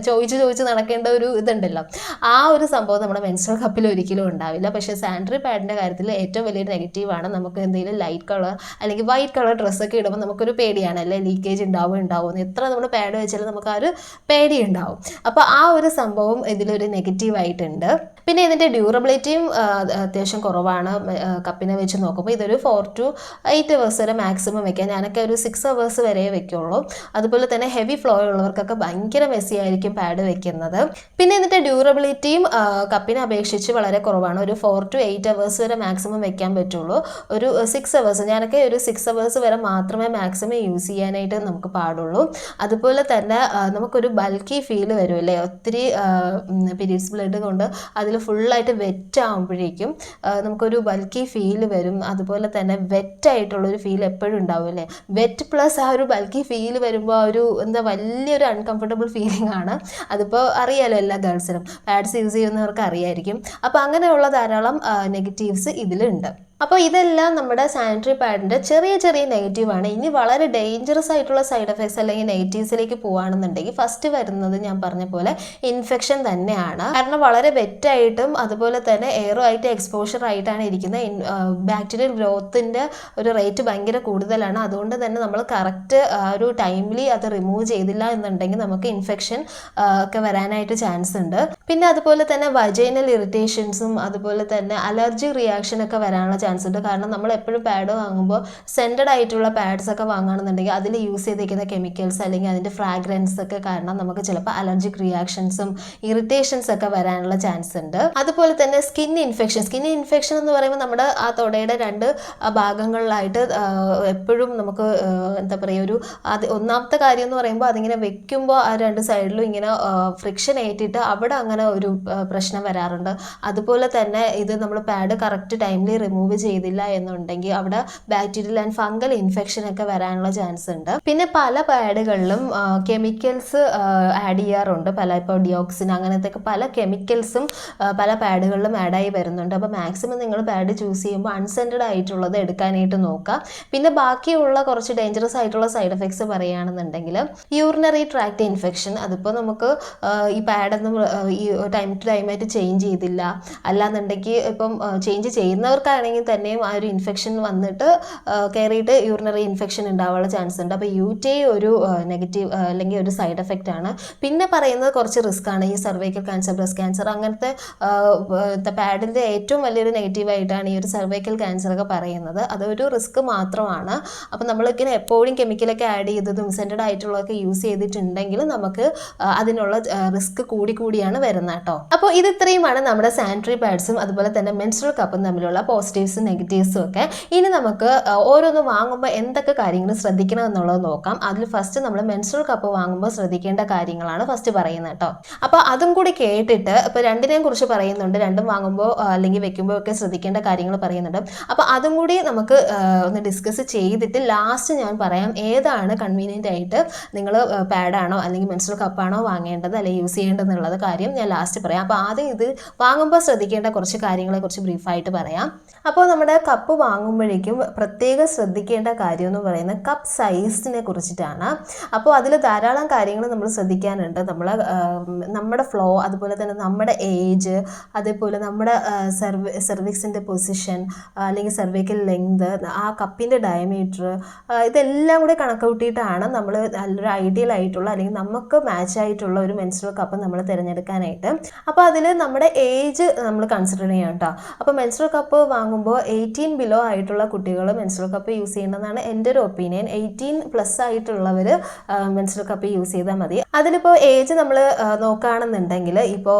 ചോദിച്ച് ചോദിച്ച് നടക്കേണ്ട ഒരു ഇതുണ്ടല്ലോ. ആ ഒരു സംഭവം നമ്മുടെ മെൻസൽ കപ്പിൽ ഒരിക്കലും ഉണ്ടാവില്ല. പക്ഷേ സാനിറ്ററി പാഡിന്റെ കാര്യത്തിൽ ഏറ്റവും വലിയൊരു നെഗറ്റീവാണ് നമുക്ക് എന്തെങ്കിലും ലൈറ്റ് കളർ അല്ലെങ്കിൽ വൈറ്റ് കളർ ഡ്രസ്സൊക്കെ ഇടുമ്പോൾ നമുക്കൊരു പേടിയാണ്. അല്ലേ? ലീക്കേജ് ഉണ്ടാവും ഉണ്ടാവും. എത്ര നമ്മൾ പാഡ് വെച്ചാലും നമുക്ക് ആ ഒരു പേടി ഉണ്ടാവും. അപ്പോൾ ആ ഒരു സംഭവം ഇതിലൊരു നെഗറ്റീവ് ആയിട്ടുണ്ട്. പിന്നെ ഇതിന്റെ ഡ്യൂറബിലിറ്റിയും അത്യാവശ്യം കുറവാണ്. കപ്പിനെ വെച്ച് നോക്കുമ്പോൾ ഇതൊരു ഫോർ ടു എയ്റ്റ് അവേഴ്സ് വരെ മാക്സിമം വെക്കാം. ഞാനൊക്കെ ഒരു സിക്സ് അവേഴ്സ് വരെ വെക്കുള്ളൂ. അതുപോലെ തന്നെ ഹെവി ഫ്ലോ ഉള്ളവർക്കൊക്കെ ഭയങ്കര മെസ്സി ആയിരിക്കും പാഡ് വെക്കുന്നത്. പിന്നെ ഇതിന്റെ ഡ്യൂറബിലിറ്റിയും കപ്പിനെ അപേക്ഷിച്ച് വളരെ കുറവാണ്. ഒരു ഫോർ ടു എയ്റ്റ് അവേഴ്സ് വരെ മാക്സിമം വെക്കാൻ പറ്റുള്ളൂ. ഒരു സിക്സ് അവേഴ്സ് ഞാനൊക്കെ ഒരു സിക്സ് അവേഴ്സ് വരെ മാത്രമേ മാക്സിമം യൂസ് ചെയ്യാനായിട്ട് നമുക്ക് പാടുള്ളൂ. അതുപോലെ തന്നെ നമുക്കൊരു ബൾക്കി ഫീൽ വരും അല്ലേ ഒത്തിരി പീരീഡ്സ് ബ്ലഡ് കൊണ്ട് അതിൽ ഫുള്ളായിട്ട് വെറ്റ് ആകുമ്പോഴേക്കും നമുക്കൊരു ബൾക്കി ഫീൽ വരും. അതുപോലെ തന്നെ വെറ്റായിട്ടുള്ളൊരു ഫീൽ എപ്പോഴും ഉണ്ടാവും വെറ്റ് പ്ലസ് ആ ഒരു ബൾക്കി ഫീൽ വരുമ്പോൾ ഒരു എന്താ വലിയൊരു അൺകംഫർട്ടബിൾ ഫീലിംഗ് ആണ്. അതിപ്പോൾ അറിയാലോ എല്ലാ ഗേൾസിനും പാഡ്സ് യൂസ് ചെയ്യുന്നവർക്ക് അറിയായിരിക്കും. അപ്പോൾ അങ്ങനെയുള്ള ധാരാളം നെഗറ്റീവ്സ് ഇതിലുണ്ട്. അപ്പോൾ ഇതെല്ലാം നമ്മുടെ സാനിറ്ററി പാഡിന്റെ ചെറിയ ചെറിയ നെഗറ്റീവാണ് ഇനി വളരെ ഡേഞ്ചറസ് ആയിട്ടുള്ള സൈഡ് എഫക്ട്സ് അല്ലെങ്കിൽ നെഗറ്റീവ്സിലേക്ക് പോവുകയാണെന്നുണ്ടെങ്കിൽ ഫസ്റ്റ് വരുന്നത് ഞാൻ പറഞ്ഞ പോലെ ഇൻഫെക്ഷൻ തന്നെയാണ്. കാരണം വളരെ വെറ്റായിട്ടും അതുപോലെ തന്നെ എയറോ ആയിട്ട് എക്സ്പോഷർ ആയിട്ടാണ് ഇരിക്കുന്നത്. ബാക്ടീരിയൽ ഗ്രോത്തിന്റെ ഒരു റേറ്റ് ഭയങ്കര കൂടുതലാണ്. അതുകൊണ്ട് തന്നെ നമ്മൾ കറക്റ്റ് ഒരു ടൈംലി അത് റിമൂവ് ചെയ്തില്ല എന്നുണ്ടെങ്കിൽ നമുക്ക് ഇൻഫെക്ഷൻ ഒക്കെ വരാനായിട്ട് ചാൻസ് ഉണ്ട്. പിന്നെ അതുപോലെ തന്നെ വജൈനൽ ഇറിറ്റേഷൻസും അതുപോലെ തന്നെ അലർജി റിയാക്ഷൻ ഒക്കെ വരാനുള്ള ചാൻസ് ഉണ്ട്. കാരണം നമ്മൾ എപ്പോഴും പാഡ് വാങ്ങുമ്പോൾ സെന്റഡ് ആയിട്ടുള്ള പാഡ്സ് ഒക്കെ വാങ്ങുകയാണെന്നുണ്ടെങ്കിൽ അതിൽ യൂസ് ചെയ്തിരിക്കുന്ന കെമിക്കൽസ് അല്ലെങ്കിൽ അതിന്റെ ഫ്രാഗ്രൻസ് ഒക്കെ കാരണം നമുക്ക് ചിലപ്പോൾ അലർജിക് റിയാക്ഷൻസും ഇറിറ്റേഷൻസ് ഒക്കെ വരാനുള്ള ചാൻസ് ഉണ്ട്. അതുപോലെ തന്നെ സ്കിൻ ഇൻഫെക്ഷൻ സ്കിൻ ഇൻഫെക്ഷൻ എന്ന് പറയുമ്പോൾ നമ്മുടെ ആ തൊടയുടെ രണ്ട് ഭാഗങ്ങളിലായിട്ട് എപ്പോഴും നമുക്ക് എന്താ പറയുക ഒരു അത് ഒന്നാമത്തെ കാര്യം എന്ന് പറയുമ്പോൾ അതിങ്ങനെ വെക്കുമ്പോൾ ആ രണ്ട് സൈഡിലും ഇങ്ങനെ ഫ്രിക്ഷൻ ഏറ്റിട്ട് അവിടെ അങ്ങനെ ഒരു പ്രശ്നം വരാറുണ്ട്. അതുപോലെ തന്നെ ഇത് നമ്മൾ പാഡ് കറക്റ്റ് ടൈമിൽ റിമൂവ് ചെയ്തില്ല എന്നുണ്ടെങ്കിൽ അവിടെ ബാക്ടീരിയൽ ആൻഡ് ഫംഗൽ ഇൻഫെക്ഷൻ ഒക്കെ വരാനുള്ള ചാൻസ് ഉണ്ട്. പിന്നെ പല പാഡുകളിലും കെമിക്കൽസ് ആഡ് ചെയ്യാറുണ്ട്. പല ഇപ്പോൾ ഡിയോക്സിൻ അങ്ങനത്തെ പല കെമിക്കൽസും പല പാഡുകളിലും ആഡായി വരുന്നുണ്ട്. അപ്പോൾ മാക്സിമം നിങ്ങൾ പാഡ് ചൂസ് ചെയ്യുമ്പോൾ അൺസെന്റഡ് ആയിട്ടുള്ളത് എടുക്കാനായിട്ട് നോക്കുക. പിന്നെ ബാക്കിയുള്ള കുറച്ച് ഡേഞ്ചറസ് ആയിട്ടുള്ള സൈഡ് എഫക്ട്സ് പറയുകയാണെന്നുണ്ടെങ്കിൽ യൂറിനറി ട്രാക്ട് ഇൻഫെക്ഷൻ അതിപ്പോൾ നമുക്ക് ഈ പാഡൊന്നും ഈ ടൈം ടു ടൈമായിട്ട് ചേഞ്ച് ചെയ്തില്ല. അല്ലാന്നുണ്ടെങ്കിൽ ഇപ്പം ചേഞ്ച് ചെയ്യുന്നവർക്കാണെങ്കിൽ ഉണ്ടെങ്കിൽ തന്നെയും ആ ഒരു ഇൻഫെക്ഷൻ വന്നിട്ട് കയറിയിട്ട് യൂറിനറി ഇൻഫെക്ഷൻ ഉണ്ടാവാനുള്ള ചാൻസ് ഉണ്ട്. അപ്പോൾ യു ടി ഒരു നെഗറ്റീവ് അല്ലെങ്കിൽ ഒരു സൈഡ് എഫക്റ്റ് ആണ്. പിന്നെ പറയുന്നത് കുറച്ച് റിസ്ക് ആണ്. ഈ സർവൈക്കൽ ക്യാൻസർ ബ്രസ്റ്റ് ക്യാൻസർ അങ്ങനത്തെ പാഡിന്റെ ഏറ്റവും വലിയൊരു നെഗറ്റീവായിട്ടാണ് ഈ ഒരു സർവൈക്കൽ ക്യാൻസർ ഒക്കെ പറയുന്നത്. അതൊരു റിസ്ക് മാത്രമാണ്. അപ്പോൾ നമ്മളിങ്ങനെ എപ്പോഴും കെമിക്കലൊക്കെ ആഡ് ചെയ്തതും സെന്റഡ് ആയിട്ടുള്ളതൊക്കെ യൂസ് ചെയ്തിട്ടുണ്ടെങ്കിൽ നമുക്ക് അതിനുള്ള റിസ്ക് കൂടി കൂടിയാണ് വരുന്നത് കേട്ടോ. അപ്പോൾ ഇത് ഇത്രയുമാണ് നമ്മുടെ സാനിറ്ററി പാഡ്സും അതുപോലെ തന്നെ മെൻസ്ട്രൽ കപ്പും തമ്മിലുള്ള പോസിറ്റീവ്സും നെഗറ്റീവ്സും ഒക്കെ ഇനി നമുക്ക് ഓരോന്ന് വാങ്ങുമ്പോൾ എന്തൊക്കെ കാര്യങ്ങൾ ശ്രദ്ധിക്കണം എന്നുള്ളത് നോക്കാം. അതിൽ ഫസ്റ്റ് നമ്മൾ മെൻസ്ട്രൽ കപ്പ് വാങ്ങുമ്പോൾ ശ്രദ്ധിക്കേണ്ട കാര്യങ്ങളാണ് ഫസ്റ്റ് പറയുന്നത് കേട്ടോ. അപ്പോൾ അതും കൂടി കേട്ടിട്ട് ഇപ്പോൾ രണ്ടിനെയും കുറിച്ച് പറയുന്നുണ്ട്. രണ്ടും വാങ്ങുമ്പോൾ അല്ലെങ്കിൽ വെക്കുമ്പോൾ ഒക്കെ ശ്രദ്ധിക്കേണ്ട കാര്യങ്ങൾ പറയുന്നുണ്ട്. അപ്പോൾ അതും കൂടി നമുക്ക് ഒന്ന് ഡിസ്കസ് ചെയ്തിട്ട് ലാസ്റ്റ് ഞാൻ പറയാം ഏതാണ് കൺവീനിയന്റ് ആയിട്ട് നിങ്ങൾ പാഡാണോ അല്ലെങ്കിൽ മെൻസ്ട്രൽ കപ്പാണോ വാങ്ങേണ്ടത് അല്ലെങ്കിൽ യൂസ് ചെയ്യേണ്ടതെന്നുള്ളത് കാര്യം ഞാൻ ലാസ്റ്റ് പറയാം. അപ്പോൾ ആദ്യം ഇത് വാങ്ങുമ്പോൾ ശ്രദ്ധിക്കേണ്ട കുറച്ച് കാര്യങ്ങളെ കുറിച്ച് ബ്രീഫായിട്ട് പറയാം. അപ്പോൾ നമ്മുടെ കപ്പ് വാങ്ങുമ്പോഴേക്കും പ്രത്യേകം ശ്രദ്ധിക്കേണ്ട കാര്യം എന്ന് പറയുന്നത് കപ്പ് സൈസിനെ കുറിച്ചിട്ടാണ്. അപ്പോൾ അതിൽ ധാരാളം കാര്യങ്ങൾ നമ്മൾ ശ്രദ്ധിക്കാനുണ്ട്. നമ്മൾ നമ്മുടെ ഫ്ലോ അതുപോലെ തന്നെ നമ്മുടെ ഏജ് അതേപോലെ നമ്മുടെ സർവി പൊസിഷൻ അല്ലെങ്കിൽ സർവിക്കൽ ലെങ്ത് ആ കപ്പിന്റെ ഡയമീറ്റർ ഇതെല്ലാം കൂടി കണക്ക് കൂട്ടിയിട്ടാണ് നമ്മൾ നല്ലൊരു ഐഡിയൽ ആയിട്ടുള്ള അല്ലെങ്കിൽ നമുക്ക് മാച്ച് ആയിട്ടുള്ള ഒരു മെൻസ്ട്രൽ കപ്പ് നമ്മൾ തിരഞ്ഞെടുക്കാനായിട്ട്. അപ്പോൾ അതിൽ നമ്മുടെ ഏജ് നമ്മൾ കൺസിഡർ ചെയ്യണം കേട്ടോ. അപ്പോൾ മെൻസ്ട്രൽ കപ്പ് വാങ്ങുമ്പോൾ എയ്റ്റീൻ ബിലോ ആയിട്ടുള്ള കുട്ടികൾ മെൻസ്ട്രൽ കപ്പ് യൂസ് ചെയ്യണമെന്നാണ് എന്റെ ഒരു ഒപ്പീനിയൻ എയ്റ്റീൻ പ്ലസ് ആയിട്ടുള്ളവർ മെൻസ്ട്രൽ കപ്പ് യൂസ് ചെയ്താൽ മതി. അതിലിപ്പോൾ ഏജ് നമ്മൾ നോക്കുകയാണെന്നുണ്ടെങ്കിൽ ഇപ്പോൾ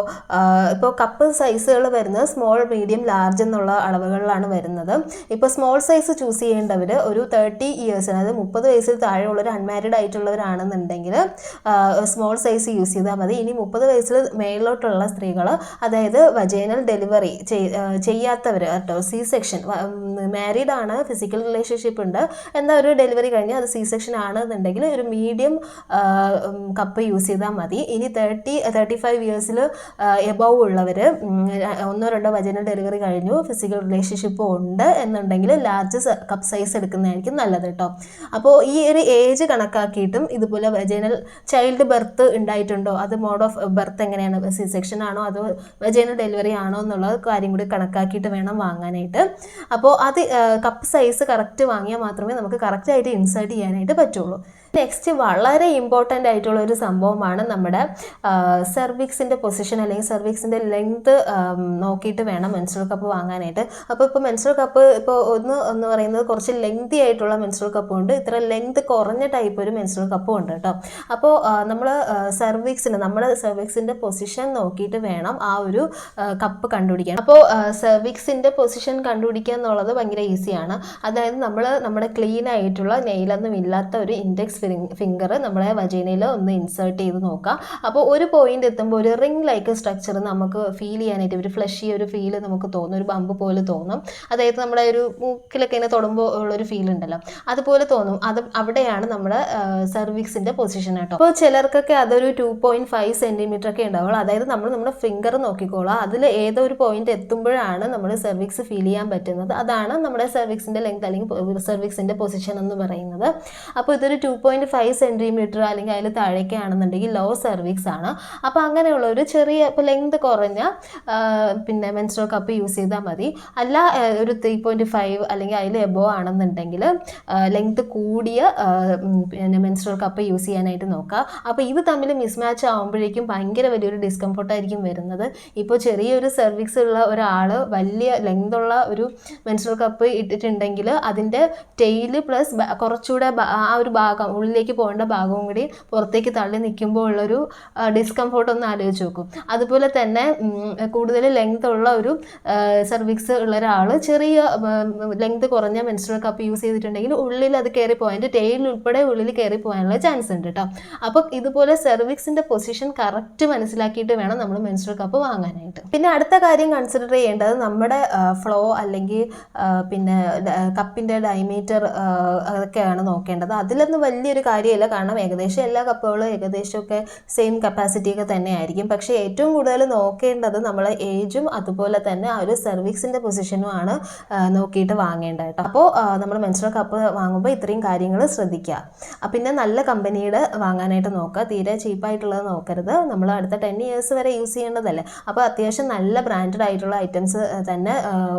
ഇപ്പോൾ കപ്പ് സൈസുകൾ വരുന്നത് സ്മോൾ മീഡിയം ലാർജ് എന്നുള്ള അളവുകളിലാണ് വരുന്നത്. ഇപ്പോൾ സ്മോൾ സൈസ് ചൂസ് ചെയ്യേണ്ടവർ ഒരു തേർട്ടി ഇയേഴ്സ് അതായത് മുപ്പത് വയസ്സിൽ താഴെയുള്ളവർ അൺമാരിഡ് ആയിട്ടുള്ളവരാണെന്നുണ്ടെങ്കിൽ സ്മോൾ സൈസ് യൂസ് ചെയ്താൽ മതി. ഇനി മുപ്പത് വയസ്സിൽ മേളിലോട്ടുള്ള സ്ത്രീകൾ അതായത് വജേനൽ ഡെലിവറി ചെയ്യാത്തവർ കേട്ടോ സി സെക്ഷൻ മാരീഡ് ആണ് ഫിസിക്കൽ റിലേഷൻഷിപ്പ് ഉണ്ട്. എന്നാൽ ഒരു ഡെലിവറി കഴിഞ്ഞ് അത് സി സെക്ഷൻ ആണെന്നുണ്ടെങ്കിൽ ഒരു മീഡിയം കപ്പ് യൂസ് ചെയ്താൽ മതി. ഇനി തേർട്ടി തേർട്ടി ഫൈവ് ഇയേഴ്സിൽ എബവ് ഉള്ളവർ ഒന്നോ രണ്ടോ വജൈനൽ ഡെലിവറി കഴിഞ്ഞു ഫിസിക്കൽ റിലേഷൻഷിപ്പ് ഉണ്ട് എന്നുണ്ടെങ്കിൽ ലാർജ് കപ്പ് സൈസ് എടുക്കുന്നതായിരിക്കും നല്ലത് കേട്ടോ അപ്പോൾ ഈ ഒരു ഏജ് കണക്കാക്കിയിട്ടും ഇതുപോലെ വജനൽ ചൈൽഡ് ബർത്ത് ഉണ്ടായിട്ടുണ്ടോ? അത് മോഡ് ഓഫ് ബർത്ത് എങ്ങനെയാണ്? സി സെക്ഷൻ ആണോ? അതോ വജന ഡെലിവറി ആണോ? എന്നുള്ള കാര്യം കൂടി കണക്കാക്കിയിട്ട് വേണം വാങ്ങാനായിട്ട്. അപ്പോൾ അത് കപ്പ് സൈസ് കറക്റ്റ് വാങ്ങിയാൽ മാത്രമേ നമുക്ക് കറക്റ്റായിട്ട് ഇൻസേർട്ട് ചെയ്യാനായിട്ട് പറ്റുള്ളൂ. നെക്സ്റ്റ് വളരെ ഇമ്പോർട്ടന്റ് ആയിട്ടുള്ള ഒരു സംഭവമാണ് നമ്മുടെ സെർവിക്സിന്റെ പൊസിഷൻ അല്ലെങ്കിൽ സെർവിക്സിന്റെ ലെങ്ത് നോക്കിയിട്ട് വേണം മെൻസ്ട്രൽ കപ്പ് വാങ്ങാനായിട്ട്. അപ്പോൾ ഇപ്പോൾ മെൻസ്ട്രൽ കപ്പ് ഇപ്പോൾ ഒന്ന് എന്ന് പറയുന്നത് കുറച്ച് ലെങ്തി ആയിട്ടുള്ള മെൻസ്ട്രൽ കപ്പും ഉണ്ട്. ഇത്ര ലെങ്ത് കുറഞ്ഞ ടൈപ്പ് ഒരു മെൻസ്ട്രൽ കപ്പും ഉണ്ട് കേട്ടോ. അപ്പോൾ നമ്മൾ സെർവിക്സിന് നമ്മുടെ സെർവിക്സിന്റെ പൊസിഷൻ നോക്കിയിട്ട് വേണം ആ ഒരു കപ്പ് കണ്ടുപിടിക്കാൻ. അപ്പോൾ സെർവിക്സിന്റെ പൊസിഷൻ കണ്ടുപിടിക്കുക എന്നുള്ളത് ഭയങ്കര ഈസിയാണ് അതായത് നമ്മൾ നമ്മുടെ ക്ലീൻ ആയിട്ടുള്ള നെയിലൊന്നും ഇല്ലാത്ത ഒരു ഇൻഡെക്സ് ഫിംഗർ നമ്മളെ വജീനയിൽ ഒന്ന് ഇൻസേർട്ട് ചെയ്ത് നോക്കാം. അപ്പോൾ ഒരു പോയിന്റ് എത്തുമ്പോൾ ഒരു റിംഗ് ലൈക്ക് സ്ട്രക്ചർ നമുക്ക് ഫീൽ ചെയ്യാനായിട്ട് ഒരു ഫ്ലഷി ഒരു ഫീൽ നമുക്ക് തോന്നും ഒരു ബമ്പ് പോലെ തോന്നും. അതായത് നമ്മുടെ ഒരു മൂക്കിലൊക്കെ ഇങ്ങനെ തൊടുമ്പോൾ ഉള്ളൊരു ഫീൽ ഉണ്ടല്ലോ. അതുപോലെ തോന്നും. അത് അവിടെയാണ് നമ്മുടെ സർവിക്സിന്റെ പൊസിഷൻ കേട്ടോ. അപ്പോൾ ചിലർക്കൊക്കെ അതൊരു ടു പോയിന്റ് ഫൈവ് സെന്റിമീറ്റർ ഒക്കെ ഉണ്ടാവുള്ളൂ. അതായത് നമ്മൾ നമ്മുടെ ഫിംഗർ നോക്കിക്കോളാം. അതിൽ ഏതൊരു പോയിന്റ് എത്തുമ്പോഴാണ് നമ്മൾ സെർവിക്സ് ഫീൽ ചെയ്യാൻ പറ്റുന്നത്. അതാണ് നമ്മുടെ സെർവിക്സിന്റെ ലെങ്ത് അല്ലെങ്കിൽ സെർവിക്സിന്റെ പൊസിഷൻ എന്ന് പറയുന്നത്. അപ്പോൾ ഇതൊരു ടു പോയിന്റ് ഫൈവ് സെന്റിമീറ്റർ അല്ലെങ്കിൽ അതിൽ താഴേക്കാണെന്നുണ്ടെങ്കിൽ ലോ സെർവിക്സ് ആണ്. അപ്പോൾ അങ്ങനെയുള്ള ഒരു ചെറിയ ഇപ്പോൾ ലെങ്ത് കുറഞ്ഞ പിന്നെ മെൻസ്ട്രൽ കപ്പ് യൂസ് ചെയ്താൽ മതി. അല്ല ഒരു ത്രീ പോയിന്റ് ഫൈവ് അല്ലെങ്കിൽ അതിൽ എബോ ആണെന്നുണ്ടെങ്കിൽ ലെങ്ത് കൂടിയ പിന്നെ മെൻസ്ട്രൽ കപ്പ് യൂസ് ചെയ്യാനായിട്ട് നോക്കുക അപ്പോൾ ഇത് തമ്മിൽ മിസ്മാച്ച് ആകുമ്പോഴേക്കും ഭയങ്കര വലിയൊരു ഡിസ്കംഫർട്ടായിരിക്കും വരുന്നത്. ഇപ്പോൾ ചെറിയൊരു സെർവിക്സ് ഉള്ള ഒരാൾ വലിയ ലെങ്ത് ഉള്ള ഒരു മെൻസ്ട്രൽ കപ്പ് ഇട്ടിട്ടുണ്ടെങ്കിൽ അതിന്റെ ടെയിൽ പ്ലസ് കുറച്ചുകൂടെ ആ ഒരു ഭാഗം ഉള്ളിലേക്ക് പോകേണ്ട ഭാഗവും കൂടി പുറത്തേക്ക് തള്ളി നിൽക്കുമ്പോൾ ഉള്ളൊരു ഡിസ്കംഫോർട്ട് ഒന്ന് ആലോചിച്ച് നോക്കും. അതുപോലെ തന്നെ കൂടുതൽ ലെങ്ത് ഉള്ള ഒരു സർവിക്സ് ഉള്ള ഒരാൾ ചെറിയ ലെങ്ത് കുറഞ്ഞ മെൻസ്ട്രൽ കപ്പ് യൂസ് ചെയ്തിട്ടുണ്ടെങ്കിൽ ഉള്ളിൽ അത് കയറി പോകാൻ അതിന്റെ ടെയിൽ ഉൾപ്പെടെ ഉള്ളിൽ കയറി പോകാനുള്ള ചാൻസ് ഉണ്ട് കേട്ടോ അപ്പോൾ ഇതുപോലെ സെർവിക്സിന്റെ പൊസിഷൻ കറക്റ്റ് മനസ്സിലാക്കിയിട്ട് വേണം നമ്മൾ മെൻസ്ട്രൽ കപ്പ് വാങ്ങാനായിട്ട്. പിന്നെ അടുത്ത കാര്യം കൺസിഡർ ചെയ്യേണ്ടത് നമ്മുടെ ഫ്ലോ അല്ലെങ്കിൽ പിന്നെ കപ്പിന്റെ ഡയമീറ്റർ അതൊക്കെയാണ് നോക്കേണ്ടത്. അതിലൊന്നും വലിയ വലിയൊരു കാര്യമല്ല. കാരണം ഏകദേശം എല്ലാ കപ്പുകളും ഏകദേശമൊക്കെ സെയിം കപ്പാസിറ്റി ഒക്കെ തന്നെ ആയിരിക്കും പക്ഷേ ഏറ്റവും കൂടുതൽ നോക്കേണ്ടത് നമ്മൾ ഏജും അതുപോലെ തന്നെ ആ ഒരു സർവീസിന്റെ പൊസിഷനുമാണ് നോക്കിയിട്ട് വാങ്ങേണ്ടത് കേട്ടോ. അപ്പോൾ നമ്മൾ മെൻസ്ട്രൽ കപ്പ് വാങ്ങുമ്പോൾ ഇത്രയും കാര്യങ്ങൾ ശ്രദ്ധിക്കുക. പിന്നെ നല്ല കമ്പനിയുടെ വാങ്ങാനായിട്ട് നോക്കുക. തീരെ ചീപ്പായിട്ടുള്ളത് നോക്കരുത്. നമ്മൾ അടുത്ത ടെൻ ഇയേഴ്സ് വരെ യൂസ് ചെയ്യേണ്ടതല്ലേ? അപ്പോൾ അത്യാവശ്യം നല്ല ബ്രാൻഡഡ് ആയിട്ടുള്ള ഐറ്റംസ് തന്നെ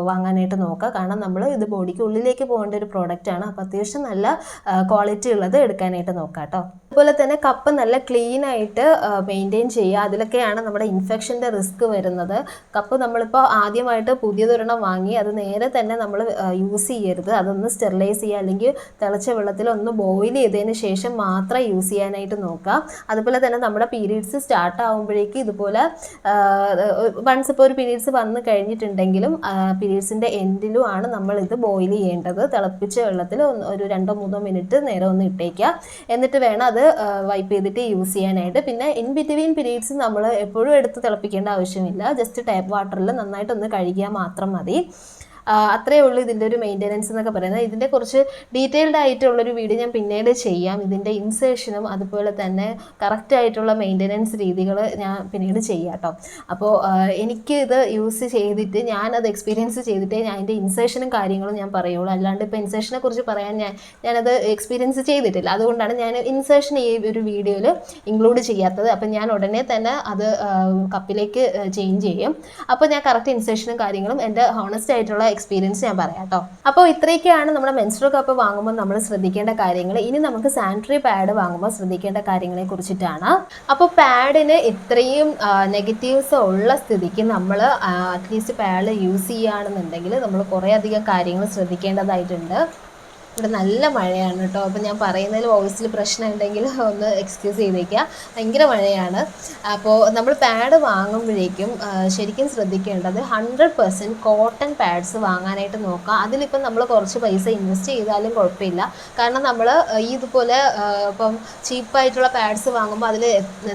വാങ്ങാനായിട്ട് നോക്കുക. കാരണം നമ്മൾ ഇത് ബോഡിക്ക് ഉള്ളിലേക്ക് പോകേണ്ട ഒരു പ്രോഡക്റ്റ് ആണ്. അപ്പോൾ അത്യാവശ്യം നല്ല ക്വാളിറ്റി ഉള്ളത് എടുക്കാനായിട്ട് നോക്കാം കേട്ടോ അതുപോലെ തന്നെ കപ്പ് നല്ല ക്ലീൻ ആയിട്ട് മെയിന്റെയിൻ ചെയ്യുക. അതിലൊക്കെയാണ് നമ്മുടെ ഇൻഫെക്ഷന്റെ റിസ്ക് വരുന്നത്. കപ്പ് നമ്മളിപ്പോൾ ആദ്യമായിട്ട് പുതിയതൊരെണ്ണം വാങ്ങി അത് നേരെ തന്നെ നമ്മൾ യൂസ് ചെയ്യരുത്. അതൊന്ന് സ്റ്റെറിലൈസ് ചെയ്യുക അല്ലെങ്കിൽ തിളച്ച വെള്ളത്തിൽ ഒന്ന് ബോയിൽ ചെയ്തതിന് ശേഷം മാത്രം യൂസ് ചെയ്യാനായിട്ട് നോക്കുക. അതുപോലെ തന്നെ നമ്മുടെ പീരീഡ്സ് സ്റ്റാർട്ട് ആകുമ്പോഴേക്ക് ഇതുപോലെ വൺസ് ഇപ്പോൾ ഒരു പീരീഡ്സ് വന്നു കഴിഞ്ഞിട്ടുണ്ടെങ്കിലും പീരീഡ്സിന്റെ എൻഡിലും ആണ് നമ്മൾ ഇത് ബോയിൽ ചെയ്യേണ്ടത്. തിളപ്പിച്ച വെള്ളത്തിൽ ഒരു രണ്ടോ മൂന്നോ മിനിറ്റ് നേരെ ഒന്ന് ഇട്ടേക്കുക. എന്നിട്ട് വേണം അത് വൈപ്പ് ചെയ്തിട്ട് യൂസ് ചെയ്യാനായിട്ട്. പിന്നെ ഇൻ ബിറ്റ്വീൻ പീരീഡ്സ് നമ്മൾ എപ്പോഴും എടുത്ത് തിളപ്പിക്കേണ്ട ആവശ്യമില്ല. ജസ്റ്റ് ടാപ്പ് വാട്ടറിൽ നന്നായിട്ടൊന്ന് കഴുകിയാൽ മാത്രം മതി. അത്രയേ ഉള്ളൂ ഇതിന്റെ ഒരു മെയിന്റനൻസ് എന്നൊക്കെ പറയുന്നത്. ഇതിന്റെ കുറച്ച് ഡീറ്റെയിൽഡ് ആയിട്ടുള്ളൊരു വീഡിയോ ഞാൻ പിന്നീട് ചെയ്യാം. ഇതിന്റെ ഇൻസേഷനും അതുപോലെ തന്നെ കറക്റ്റ് ആയിട്ടുള്ള മെയിന്റനൻസ് രീതികൾ ഞാൻ പിന്നീട് ചെയ്യാം കേട്ടോ അപ്പോൾ എനിക്ക് ഇത് യൂസ് ചെയ്തിട്ട് ഞാൻ അത് എക്സ്പീരിയൻസ് ചെയ്തിട്ടേ ഞാൻ അതിന്റെ ഇൻസേഷനും കാര്യങ്ങളും ഞാൻ പറയുള്ളൂ. അല്ലാണ്ട് ഇപ്പോൾ ഇൻസേഷനെ കുറിച്ച് പറയാൻ ഞാൻ ഞാനത് എക്സ്പീരിയൻസ് ചെയ്തിട്ടില്ല. അതുകൊണ്ടാണ് ഞാൻ ഇൻസേഷൻ ഈ ഒരു വീഡിയോയിൽ ഇൻക്ലൂഡ് ചെയ്യാത്തത്. അപ്പം ഞാൻ ഉടനെ തന്നെ അത് കപ്പിലേക്ക് ചേഞ്ച് ചെയ്യും. അപ്പോൾ ഞാൻ കറക്റ്റ് ഇൻസേഷനും കാര്യങ്ങളും എന്റെ ഹോണസ്റ്റ് ആയിട്ടുള്ള എക്സ്പീരിയൻസ് ഞാൻ പറയാം കേട്ടോ. അപ്പോൾ ഇത്രയൊക്കെയാണ് നമ്മുടെ മെൻസ്ട്രൽ കപ്പ് വാങ്ങുമ്പോൾ നമ്മൾ ശ്രദ്ധിക്കേണ്ട കാര്യങ്ങൾ. ഇനി നമുക്ക് സാനിറ്ററി പാഡ് വാങ്ങുമ്പോൾ ശ്രദ്ധിക്കേണ്ട കാര്യങ്ങളെ കുറിച്ചിട്ടാണ്. അപ്പോൾ പാഡിന് ഇത്രയും നെഗറ്റീവ്സ് ഉള്ള സ്ഥിതിക്ക് നമ്മൾ അറ്റ്ലീസ്റ്റ് പാഡ് യൂസ് ചെയ്യുകയാണെന്നുണ്ടെങ്കിൽ നമ്മൾ കുറേ അധികം കാര്യങ്ങൾ ശ്രദ്ധിക്കേണ്ടതായിട്ടുണ്ട്. ഇവിടെ നല്ല മഴയാണ് കേട്ടോ. അപ്പോൾ ഞാൻ പറയുന്നതിൽ വോയിസിൽ പ്രശ്നം ഉണ്ടെങ്കിൽ ഒന്ന് എക്സ്ക്യൂസ് ചെയ്തേക്കുക. ഭയങ്കര മഴയാണ്. അപ്പോൾ നമ്മൾ പാഡ് വാങ്ങുമ്പോഴേക്കും ശരിക്കും ശ്രദ്ധിക്കേണ്ടത് ഹൺഡ്രഡ് പെർസെന്റ് കോട്ടൺ പാഡ്സ് വാങ്ങാനായിട്ട് നോക്കുക. അതിലിപ്പം നമ്മൾ കുറച്ച് പൈസ ഇൻവെസ്റ്റ് ചെയ്താലും കുഴപ്പമില്ല. കാരണം നമ്മൾ ഇതുപോലെ ഇപ്പം ചീപ്പായിട്ടുള്ള പാഡ്സ് വാങ്ങുമ്പോൾ അതിൽ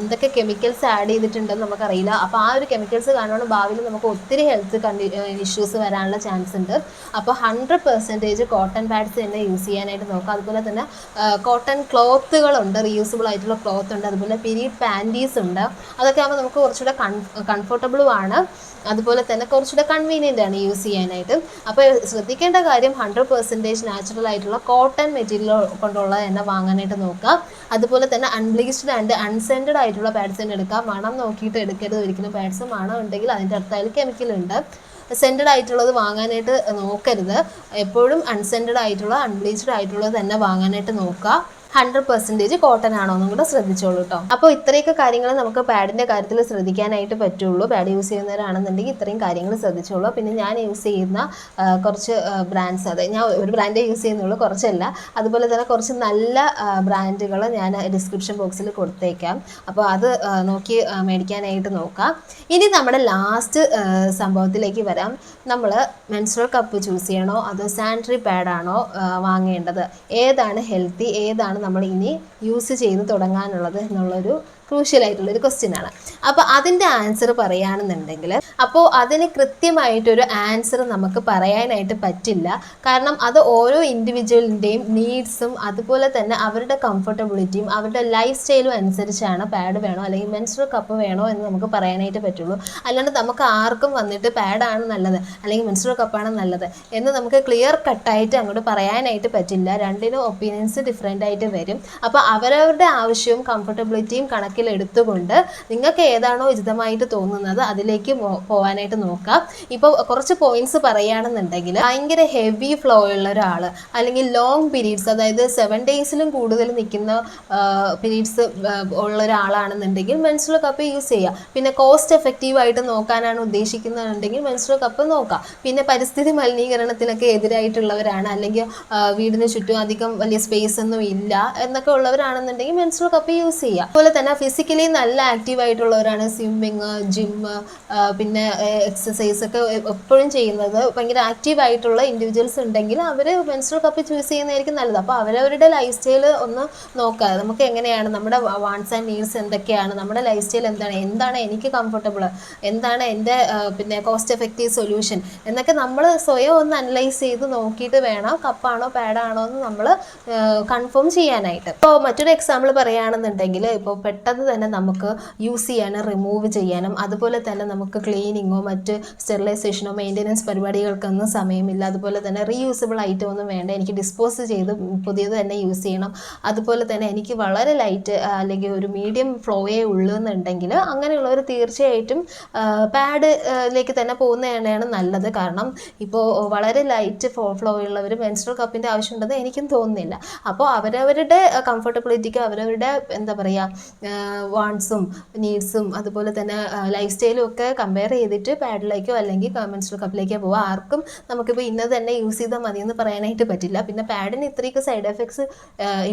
എന്തൊക്കെ കെമിക്കൽസ് ആഡ് ചെയ്തിട്ടുണ്ടെന്ന് നമുക്കറിയില്ല. അപ്പോൾ ആ ഒരു കെമിക്കൽസ് കാരണം ഭാവിയിൽ നമുക്ക് ഒത്തിരി ഹെൽത്ത് കണ്ടി ഇഷ്യൂസ് വരാനുള്ള ചാൻസ് ഉണ്ട്. അപ്പോൾ ഹൺഡ്രഡ് പെർസെന്റേജ് കോട്ടൺ പാഡ്സ് തന്നെ യൂസ് ചെയ്യാനായിട്ട് നോക്കുക അതുപോലെ തന്നെ കോട്ടൺ ക്ലോത്തുകളുണ്ട് റീയൂസബിൾ ആയിട്ടുള്ള ക്ലോത്ത് ഉണ്ട്. അതുപോലെ പീരീഡ് പാന്റീസ് ഉണ്ട്. അതൊക്കെ ആകുമ്പോൾ നമുക്ക് കുറച്ചുകൂടെ കംഫർട്ടബിളും ആണ്. അതുപോലെ തന്നെ കുറച്ചുകൂടെ കൺവീനിയന്റ് ആണ് യൂസ് ചെയ്യാനായിട്ട്. അപ്പോൾ ശ്രദ്ധിക്കേണ്ട കാര്യം ഹൺഡ്രഡ് പെർസെന്റേജ് നാച്ചുറൽ ആയിട്ടുള്ള കോട്ടൺ മെറ്റീരിയൽ കൊണ്ടുള്ള തന്നെ വാങ്ങാനായിട്ട് നോക്കുക അതുപോലെ തന്നെ അൺബ്ലീച്ച്ഡ് ആൻഡ് അൺസെന്റഡ് ആയിട്ടുള്ള പാഡ്സ് തന്നെ എടുക്കാം. മണം നോക്കിയിട്ട് എടുക്കരുത്. ഒരിക്കലും പാഡ്സ് മണം ഉണ്ടെങ്കിൽ അതിന്റെ അടുത്തായാലും കെമിക്കൽ ഉണ്ട്. സെന്റഡ് ആയിട്ടുള്ളത് വാങ്ങാനായിട്ട് നോക്കരുത്. എപ്പോഴും അൺസെന്റഡ് ആയിട്ടുള്ള അൺബ്ലീച്ച്ഡ് ആയിട്ടുള്ളത് തന്നെ വാങ്ങാനായിട്ട് നോക്കുക. ഹൺഡ്രഡ് പെർസെന്റേജ് കോട്ടൺ ആണോ എന്നും കൂടെ ശ്രദ്ധിച്ചോളൂ കേട്ടോ അപ്പോൾ ഇത്രയൊക്കെ കാര്യങ്ങൾ നമുക്ക് പാഡിന്റെ കാര്യത്തിൽ ശ്രദ്ധിക്കാനായിട്ട് പറ്റുള്ളൂ. പാഡ് യൂസ് ചെയ്യുന്നവരാണെന്നുണ്ടെങ്കിൽ ഇത്രയും കാര്യങ്ങൾ ശ്രദ്ധിച്ചോളൂ. പിന്നെ ഞാൻ യൂസ് ചെയ്യുന്ന കുറച്ച് ബ്രാൻഡ്സ് അതെ ഞാൻ ഒരു ബ്രാൻഡേ യൂസ് ചെയ്യുന്നുള്ളൂ കുറച്ചല്ല. അതുപോലെ തന്നെ കുറച്ച് നല്ല ബ്രാൻഡുകൾ ഞാൻ ഡിസ്ക്രിപ്ഷൻ ബോക്സിൽ കൊടുത്തേക്കാം. അപ്പോൾ അത് നോക്കി മേടിക്കാനായിട്ട് നോക്കാം. ഇനി നമ്മുടെ ലാസ്റ്റ് സംഭവത്തിലേക്ക് വരാം. നമ്മൾ മെൻസ്ട്രൽ കപ്പ് ചൂസ് ചെയ്യണോ? അതോ സാനിറ്ററി പാഡാണോ വാങ്ങേണ്ടത്? ഏതാണ് ഹെൽത്തി ഏതാണ് നമ്മൾ ഇനി യൂസ് ചെയ്ത് തുടങ്ങാനുള്ളത് എന്നുള്ളൊരു ക്രൂഷ്യൽ ആയിട്ടുള്ള ഒരു ക്വസ്റ്റ്യൻ ആണ്. അപ്പോൾ അതിന്റെ ആൻസർ പറയുകയാണെന്നുണ്ടെങ്കിൽ അപ്പോൾ അതിന് കൃത്യമായിട്ടൊരു ആൻസർ നമുക്ക് പറയാനായിട്ട് പറ്റില്ല. കാരണം അത് ഓരോ ഇൻഡിവിജ്വലിന്റെയും നീഡ്സും അതുപോലെ തന്നെ അവരുടെ കംഫർട്ടബിലിറ്റിയും അവരുടെ ലൈഫ് സ്റ്റൈലും അനുസരിച്ചാണ് പാഡ് വേണോ അല്ലെങ്കിൽ മെൻസ്ട്രൽ കപ്പ് വേണോ എന്ന് നമുക്ക് പറയാനായിട്ട് പറ്റുള്ളൂ. അല്ലാണ്ട് നമുക്ക് ആർക്കും വന്നിട്ട് പാഡാണ് നല്ലത് അല്ലെങ്കിൽ മെൻസ്ട്രൽ കപ്പാണ് നല്ലത് എന്ന് നമുക്ക് ക്ലിയർ കട്ടായിട്ട് അങ്ങോട്ട് പറയാനായിട്ട് പറ്റില്ല. രണ്ടിനും ഒപ്പീനിയൻസ് ഡിഫറെന്റ് ആയിട്ട് വരും. അപ്പോൾ അവരവരുടെ ആവശ്യവും കംഫർട്ടബിലിറ്റിയും കണക്കിലെടുത്തുകൊണ്ട് നിങ്ങൾക്ക് ഏതാണോ ഉചിതമായിട്ട് തോന്നുന്നത് അതിലേക്ക് പോവാനായിട്ട് നോക്കാം. ഇപ്പോൾ കുറച്ച് പോയിന്റ്സ് പറയുകയാണെന്നുണ്ടെങ്കിൽ ഭയങ്കര ഹെവി ഫ്ലോ ഉള്ള ഒരാൾ അല്ലെങ്കിൽ ലോങ് പീരീഡ്സ് അതായത് സെവൻ ഡേയ്സിലും കൂടുതൽ നിൽക്കുന്ന പീരീഡ്സ് ഉള്ള ഒരാളാണെന്നുണ്ടെങ്കിൽ മെൻസ്ട്രൽ കപ്പ് യൂസ് ചെയ്യുക പിന്നെ കോസ്റ്റ് എഫക്റ്റീവ് ആയിട്ട് നോക്കാനാണ് ഉദ്ദേശിക്കുന്നതെന്നുണ്ടെങ്കിൽ മെൻസ്ട്രൽ കപ്പ് നോക്കാം. പിന്നെ പരിസ്ഥിതി മലിനീകരണത്തിനൊക്കെ എതിരായിട്ടുള്ളവരാണ് അല്ലെങ്കിൽ വീടിന് ചുറ്റും അധികം വലിയ സ്പേസ് ഒന്നും ഇല്ല എന്നൊക്കെ ഉള്ളവരാണെന്നുണ്ടെങ്കിൽ മെൻസ്ട്രൽ കപ്പ് യൂസ് ചെയ്യുക അതുപോലെ തന്നെ ഫിസിക്കലി നല്ല ആക്റ്റീവ് ആയിട്ടുള്ളവരാണ്. സ്വിമ്മിങ് ജിം പിന്നെ പിന്നെ എക്സസൈസ് ഒക്കെ എപ്പോഴും ചെയ്യുന്നത്. ഭയങ്കര ആക്റ്റീവ് ആയിട്ടുള്ള ഇൻഡിവിജ്വൽസ് ഉണ്ടെങ്കിൽ അവർ മെൻസ്ട്രൽ കപ്പ് ചൂസ് ചെയ്യുന്നതായിരിക്കും നല്ലത്. അപ്പോൾ അവരവരുടെ ലൈഫ് സ്റ്റൈൽ ഒന്ന് നോക്കുക നമുക്ക് എങ്ങനെയാണ്? നമ്മുടെ വാൺസ് ആൻഡ് നീഡ്സ് എന്തൊക്കെയാണ്? നമ്മുടെ ലൈഫ് സ്റ്റൈൽ എന്താണ്? എന്താണ് എനിക്ക് കംഫർട്ടബിൾ എന്താണ് എന്റെ പിന്നെ കോസ്റ്റ് എഫക്റ്റീവ് സൊല്യൂഷൻ എന്നൊക്കെ നമ്മൾ സ്വയം ഒന്ന് അനലൈസ് ചെയ്ത് നോക്കിയിട്ട് വേണം കപ്പാണോ പാഡാണോ എന്ന് നമ്മൾ കൺഫേം ചെയ്യാനായിട്ട്. ഇപ്പോൾ മറ്റൊരു എക്സാമ്പിൾ പറയുകയാണെന്നുണ്ടെങ്കിൽ ഇപ്പോൾ പെട്ടെന്ന് തന്നെ നമുക്ക് യൂസ് ചെയ്യാനും റിമൂവ് ചെയ്യാനും അതുപോലെ തന്നെ നമുക്ക് ക്ലീനിങ്ങോ മറ്റ് സ്റ്റെറിലൈസേഷനോ മെയിന്റെനൻസ് പരിപാടികൾക്കൊന്നും സമയമില്ല. അതുപോലെ തന്നെ റീയൂസബിൾ ഐറ്റം ഒന്നും വേണ്ട. എനിക്ക് ഡിസ്പോസ് ചെയ്ത് പുതിയത് തന്നെ യൂസ് ചെയ്യണം. അതുപോലെ തന്നെ എനിക്ക് വളരെ ലൈറ്റ് അല്ലെങ്കിൽ ഒരു മീഡിയം ഫ്ലോയേ ഉള്ളൂ എന്നുണ്ടെങ്കിൽ അങ്ങനെയുള്ളവർ തീർച്ചയായിട്ടും പാഡിലേക്ക് തന്നെ പോകുന്ന തന്നെയാണ് നല്ലത്. കാരണം ഇപ്പോൾ വളരെ ലൈറ്റ് ഫ്ലോ ഫ്ലോ ഉള്ളവർ മെൻസ്ട്രൽ കപ്പിന്റെ ആവശ്യമുണ്ടെന്ന് എനിക്കും തോന്നുന്നില്ല. അപ്പോൾ അവരവരുടെ കംഫർട്ടബിലിറ്റിക്ക് അവരവരുടെ എന്താ പറയുക വാണ്ട്സും നീഡ്സും അതുപോലെ തന്നെ ലൈഫ് സ്റ്റൈലും ഒക്കെ കമ്പയർ ചെയ്തിട്ട് പാഡിലേക്കോ അല്ലെങ്കിൽ കമൻസ് കപ്പിലേക്കോ പോവുക ആർക്കും നമുക്കിപ്പോൾ ഇന്നത് തന്നെ യൂസ് ചെയ്താൽ മതി എന്ന് പറയാനായിട്ട് പറ്റില്ല. പിന്നെ പാഡിന് ഇത്രയൊക്കെ സൈഡ് എഫക്ട്സ്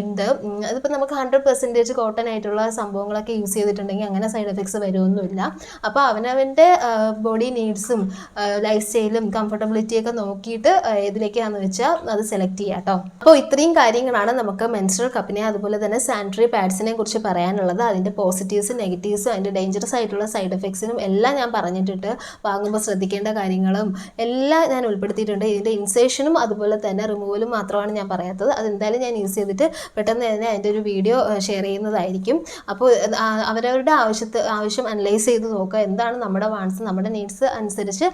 ഉണ്ട് അതിപ്പോൾ നമുക്ക് ഹൺഡ്രഡ് പെർസെന്റേജ് കോട്ടൺ ആയിട്ടുള്ള സംഭവങ്ങളൊക്കെ യൂസ് ചെയ്തിട്ടുണ്ടെങ്കിൽ അങ്ങനെ സൈഡ് എഫക്ട്സ് വരുമൊന്നുമില്ല അപ്പോൾ അവനവന്റെ ബോഡി നീഡ്സും ലൈഫ് സ്റ്റൈലും കംഫർട്ടബിലിറ്റിയൊക്കെ നോക്കിയിട്ട് ഏതിലേക്കാണെന്ന് വെച്ചാൽ അത് സെലക്ട് ചെയ്യാം കേട്ടോ അപ്പോൾ ഇത്രയും കാര്യങ്ങളാണ് നമുക്ക് മെൻസ്ട്രൽ കപ്പിനെ അതുപോലെ തന്നെ സാനിറ്ററി പാഡ്സിനെ കുറിച്ച് പറയാനുള്ളത്. അതിന്റെ പോസിറ്റീവ്സും നെഗറ്റീവ്സും അതിന്റെ ഡേഞ്ചറസ് ആയിട്ടുള്ള സൈഡ് എഫക്ട്സിനും എല്ലാം ഞാൻ പറഞ്ഞിട്ടിട്ട് വാങ്ങുമ്പോൾ ശ്രദ്ധിക്കേണ്ട കാര്യങ്ങളും എല്ലാം ഞാൻ ഉൾപ്പെടുത്തിയിട്ടുണ്ട്. ഇതിന്റെ ഇൻസേഷനും അതുപോലെ തന്നെ റിമൂവലും മാത്രമാണ് ഞാൻ പറയാത്തത്. അതെന്തായാലും ഞാൻ യൂസ് ചെയ്തിട്ട് പെട്ടെന്ന് തന്നെ അതിന്റെ ഒരു വീഡിയോ ഷെയർ ചെയ്യുന്നതായിരിക്കും. അപ്പോൾ അവരവരുടെ ആവശ്യത്തെ ആവശ്യം അനലൈസ് ചെയ്ത് നോക്കുക. എന്താണ് നമ്മുടെ വാൺസ് നമ്മുടെ നീഡ്സ് അനുസരിച്ച്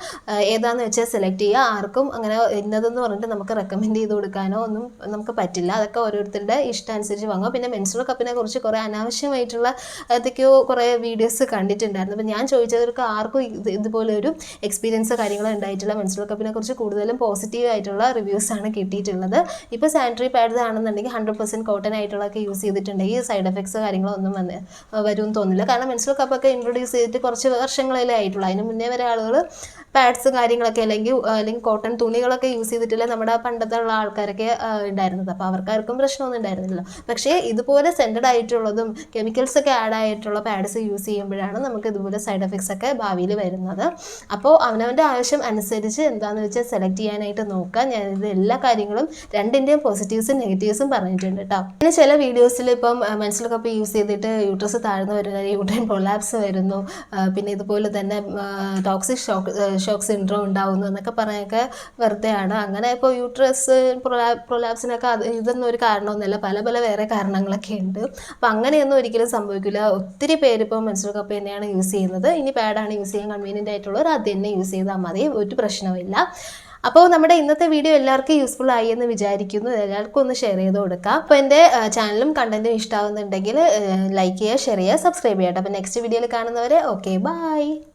ഏതാണെന്ന് വെച്ചാൽ സെലക്ട് ചെയ്യുക. ആർക്കും അങ്ങനെ ഇന്നതെന്ന് പറഞ്ഞിട്ട് നമുക്ക് റെക്കമെൻഡ് ചെയ്ത് കൊടുക്കാനോ ഒന്നും നമുക്ക് പറ്റില്ല. അതൊക്കെ ഓരോരുത്തരുടെ ഇഷ്ടം അനുസരിച്ച് വാങ്ങുക. പിന്നെ മെൻസുറൽ കപ്പിനെ കുറിച്ച് കുറേ അനാവശ്യമായിട്ടുള്ള ഏതൊക്കെയോ കുറേ വീഡിയോസ് കണ്ടിട്ടുണ്ടായിരുന്നു. അപ്പോൾ ഞാൻ ചോദിച്ചവർക്ക് ആർക്കും ഇതുപോലെ ഒരു എക്സ്പീരിയൻസ് കാര്യങ്ങളോ ഉണ്ടായിട്ടില്ല. മെൻസുറൽ കപ്പിനെ കുറിച്ച് കൂടുതലും പോസിറ്റീവ് ആയിട്ടുള്ള റിവ്യൂസ് ആണ് കിട്ടിയിട്ടുള്ളത്. ഇപ്പോൾ സാനിറ്ററി പാഡ്സ് ആണെന്നുണ്ടെങ്കിൽ ഹൺഡ്രഡ് പെർസെന്റ് കോട്ടൺ ആയിട്ടുള്ളതൊക്കെ യൂസ് ചെയ്തിട്ടുണ്ടെങ്കിൽ സൈഡ് എഫക്ട്സ് കാര്യങ്ങളൊന്നും വന്ന് വരും തോന്നില്ല കാരണം മെൻസുറൽ കപ്പൊക്കെ ഇൻട്രൊഡ്യൂസ് ചെയ്തിട്ട് കുറച്ച് വർഷങ്ങളിലേ ആയിട്ടുള്ളൂ. അതിന് മുന്നേ വരെ ആളുകൾ പാഡ്സും കാര്യങ്ങളൊക്കെ അല്ലെങ്കിൽ അല്ലെങ്കിൽ കോട്ടൺ തുണികളൊക്കെ യൂസ് ചെയ്തിട്ടില്ല നമ്മുടെ പണ്ടത്തെ ഉള്ള ആൾക്കാരൊക്കെ ഉണ്ടായിരുന്നത് അപ്പോൾ അവർക്കാർക്കും പ്രശ്നമൊന്നും ഉണ്ടായിരുന്നില്ല പക്ഷേ ഇതുപോലെ സെന്റഡ് ആയിട്ടുള്ളതും കെമിക്കൽസ് ഒക്കെ ആഡ് ആയിട്ടുള്ള പാഡ്സ് യൂസ് ചെയ്യുമ്പോഴാണ് നമുക്ക് ഇതുപോലെ സൈഡ് എഫക്ട്സ് ഒക്കെ ഭാവിയിൽ വരുന്നത്. അപ്പോൾ അവനവന്റെ ആവശ്യം അനുസരിച്ച് എന്താണെന്ന് വെച്ചാൽ സെലക്ട് ചെയ്യാനായിട്ട് നോക്കുക ഞാൻ ഇത് എല്ലാ കാര്യങ്ങളും രണ്ടിന്റെയും പോസിറ്റീവ്സും നെഗറ്റീവ്സും പറഞ്ഞിട്ടുണ്ട് കേട്ടോ പിന്നെ ചില വീഡിയോസിൽ ഇപ്പം മനസ്സിലൊക്കെ യൂസ് ചെയ്തിട്ട് യൂട്രസ് താഴ്ന്നു വരുന്ന യൂട്രൈൻ പ്രൊലാപ്സ് വരുന്നു. പിന്നെ ഇതുപോലെ തന്നെ ടോക്സിക് ഷോക്ക് ഷോക്ക് സിൻഡ്രോം ഉണ്ടാവുന്നു എന്നൊക്കെ പറയൊക്കെ വെറുതെ ആണ് അങ്ങനെ ഇപ്പോൾ യൂട്രസ് പ്രൊലാ പ്രൊലാപ്സിനൊക്കെ അത് ഇതൊന്നും ഒരു കാരണമൊന്നുമല്ല. പല പല വേറെ കാരണങ്ങളൊക്കെ ഉണ്ട്. അപ്പം അങ്ങനെയൊന്നും ഒരിക്കലും സംഭവിക്കില്ല. ഒത്തിരി പേര് ഇപ്പോൾ മെൻസ്ട്രൽ കപ്പ് തന്നെയാണ് യൂസ് ചെയ്യുന്നത്. ഇനി പാഡാണ് യൂസ് ചെയ്യാൻ കൺവീനിയന്റ് ആയിട്ടുള്ളവർ അത് തന്നെ യൂസ് ചെയ്താൽ മതി. ഒരു പ്രശ്നവുമില്ല. അപ്പോൾ നമ്മുടെ ഇന്നത്തെ വീഡിയോ എല്ലാവർക്കും യൂസ്ഫുൾ ആയി എന്ന് വിചാരിക്കുന്നു. എല്ലാവർക്കും ഒന്ന് ഷെയർ ചെയ്ത് കൊടുക്കാം. അപ്പോൾ എന്റെ ചാനലും കണ്ടന്റും ഇഷ്ടമാവുന്നുണ്ടെങ്കിൽ ലൈക്ക് ചെയ്യുക ഷെയർ ചെയ്യുക സബ്സ്ക്രൈബ് ചെയ്യുക അപ്പോൾ നെക്സ്റ്റ് വീഡിയോയിൽ കാണുന്നവരെ ഓക്കെ ബൈ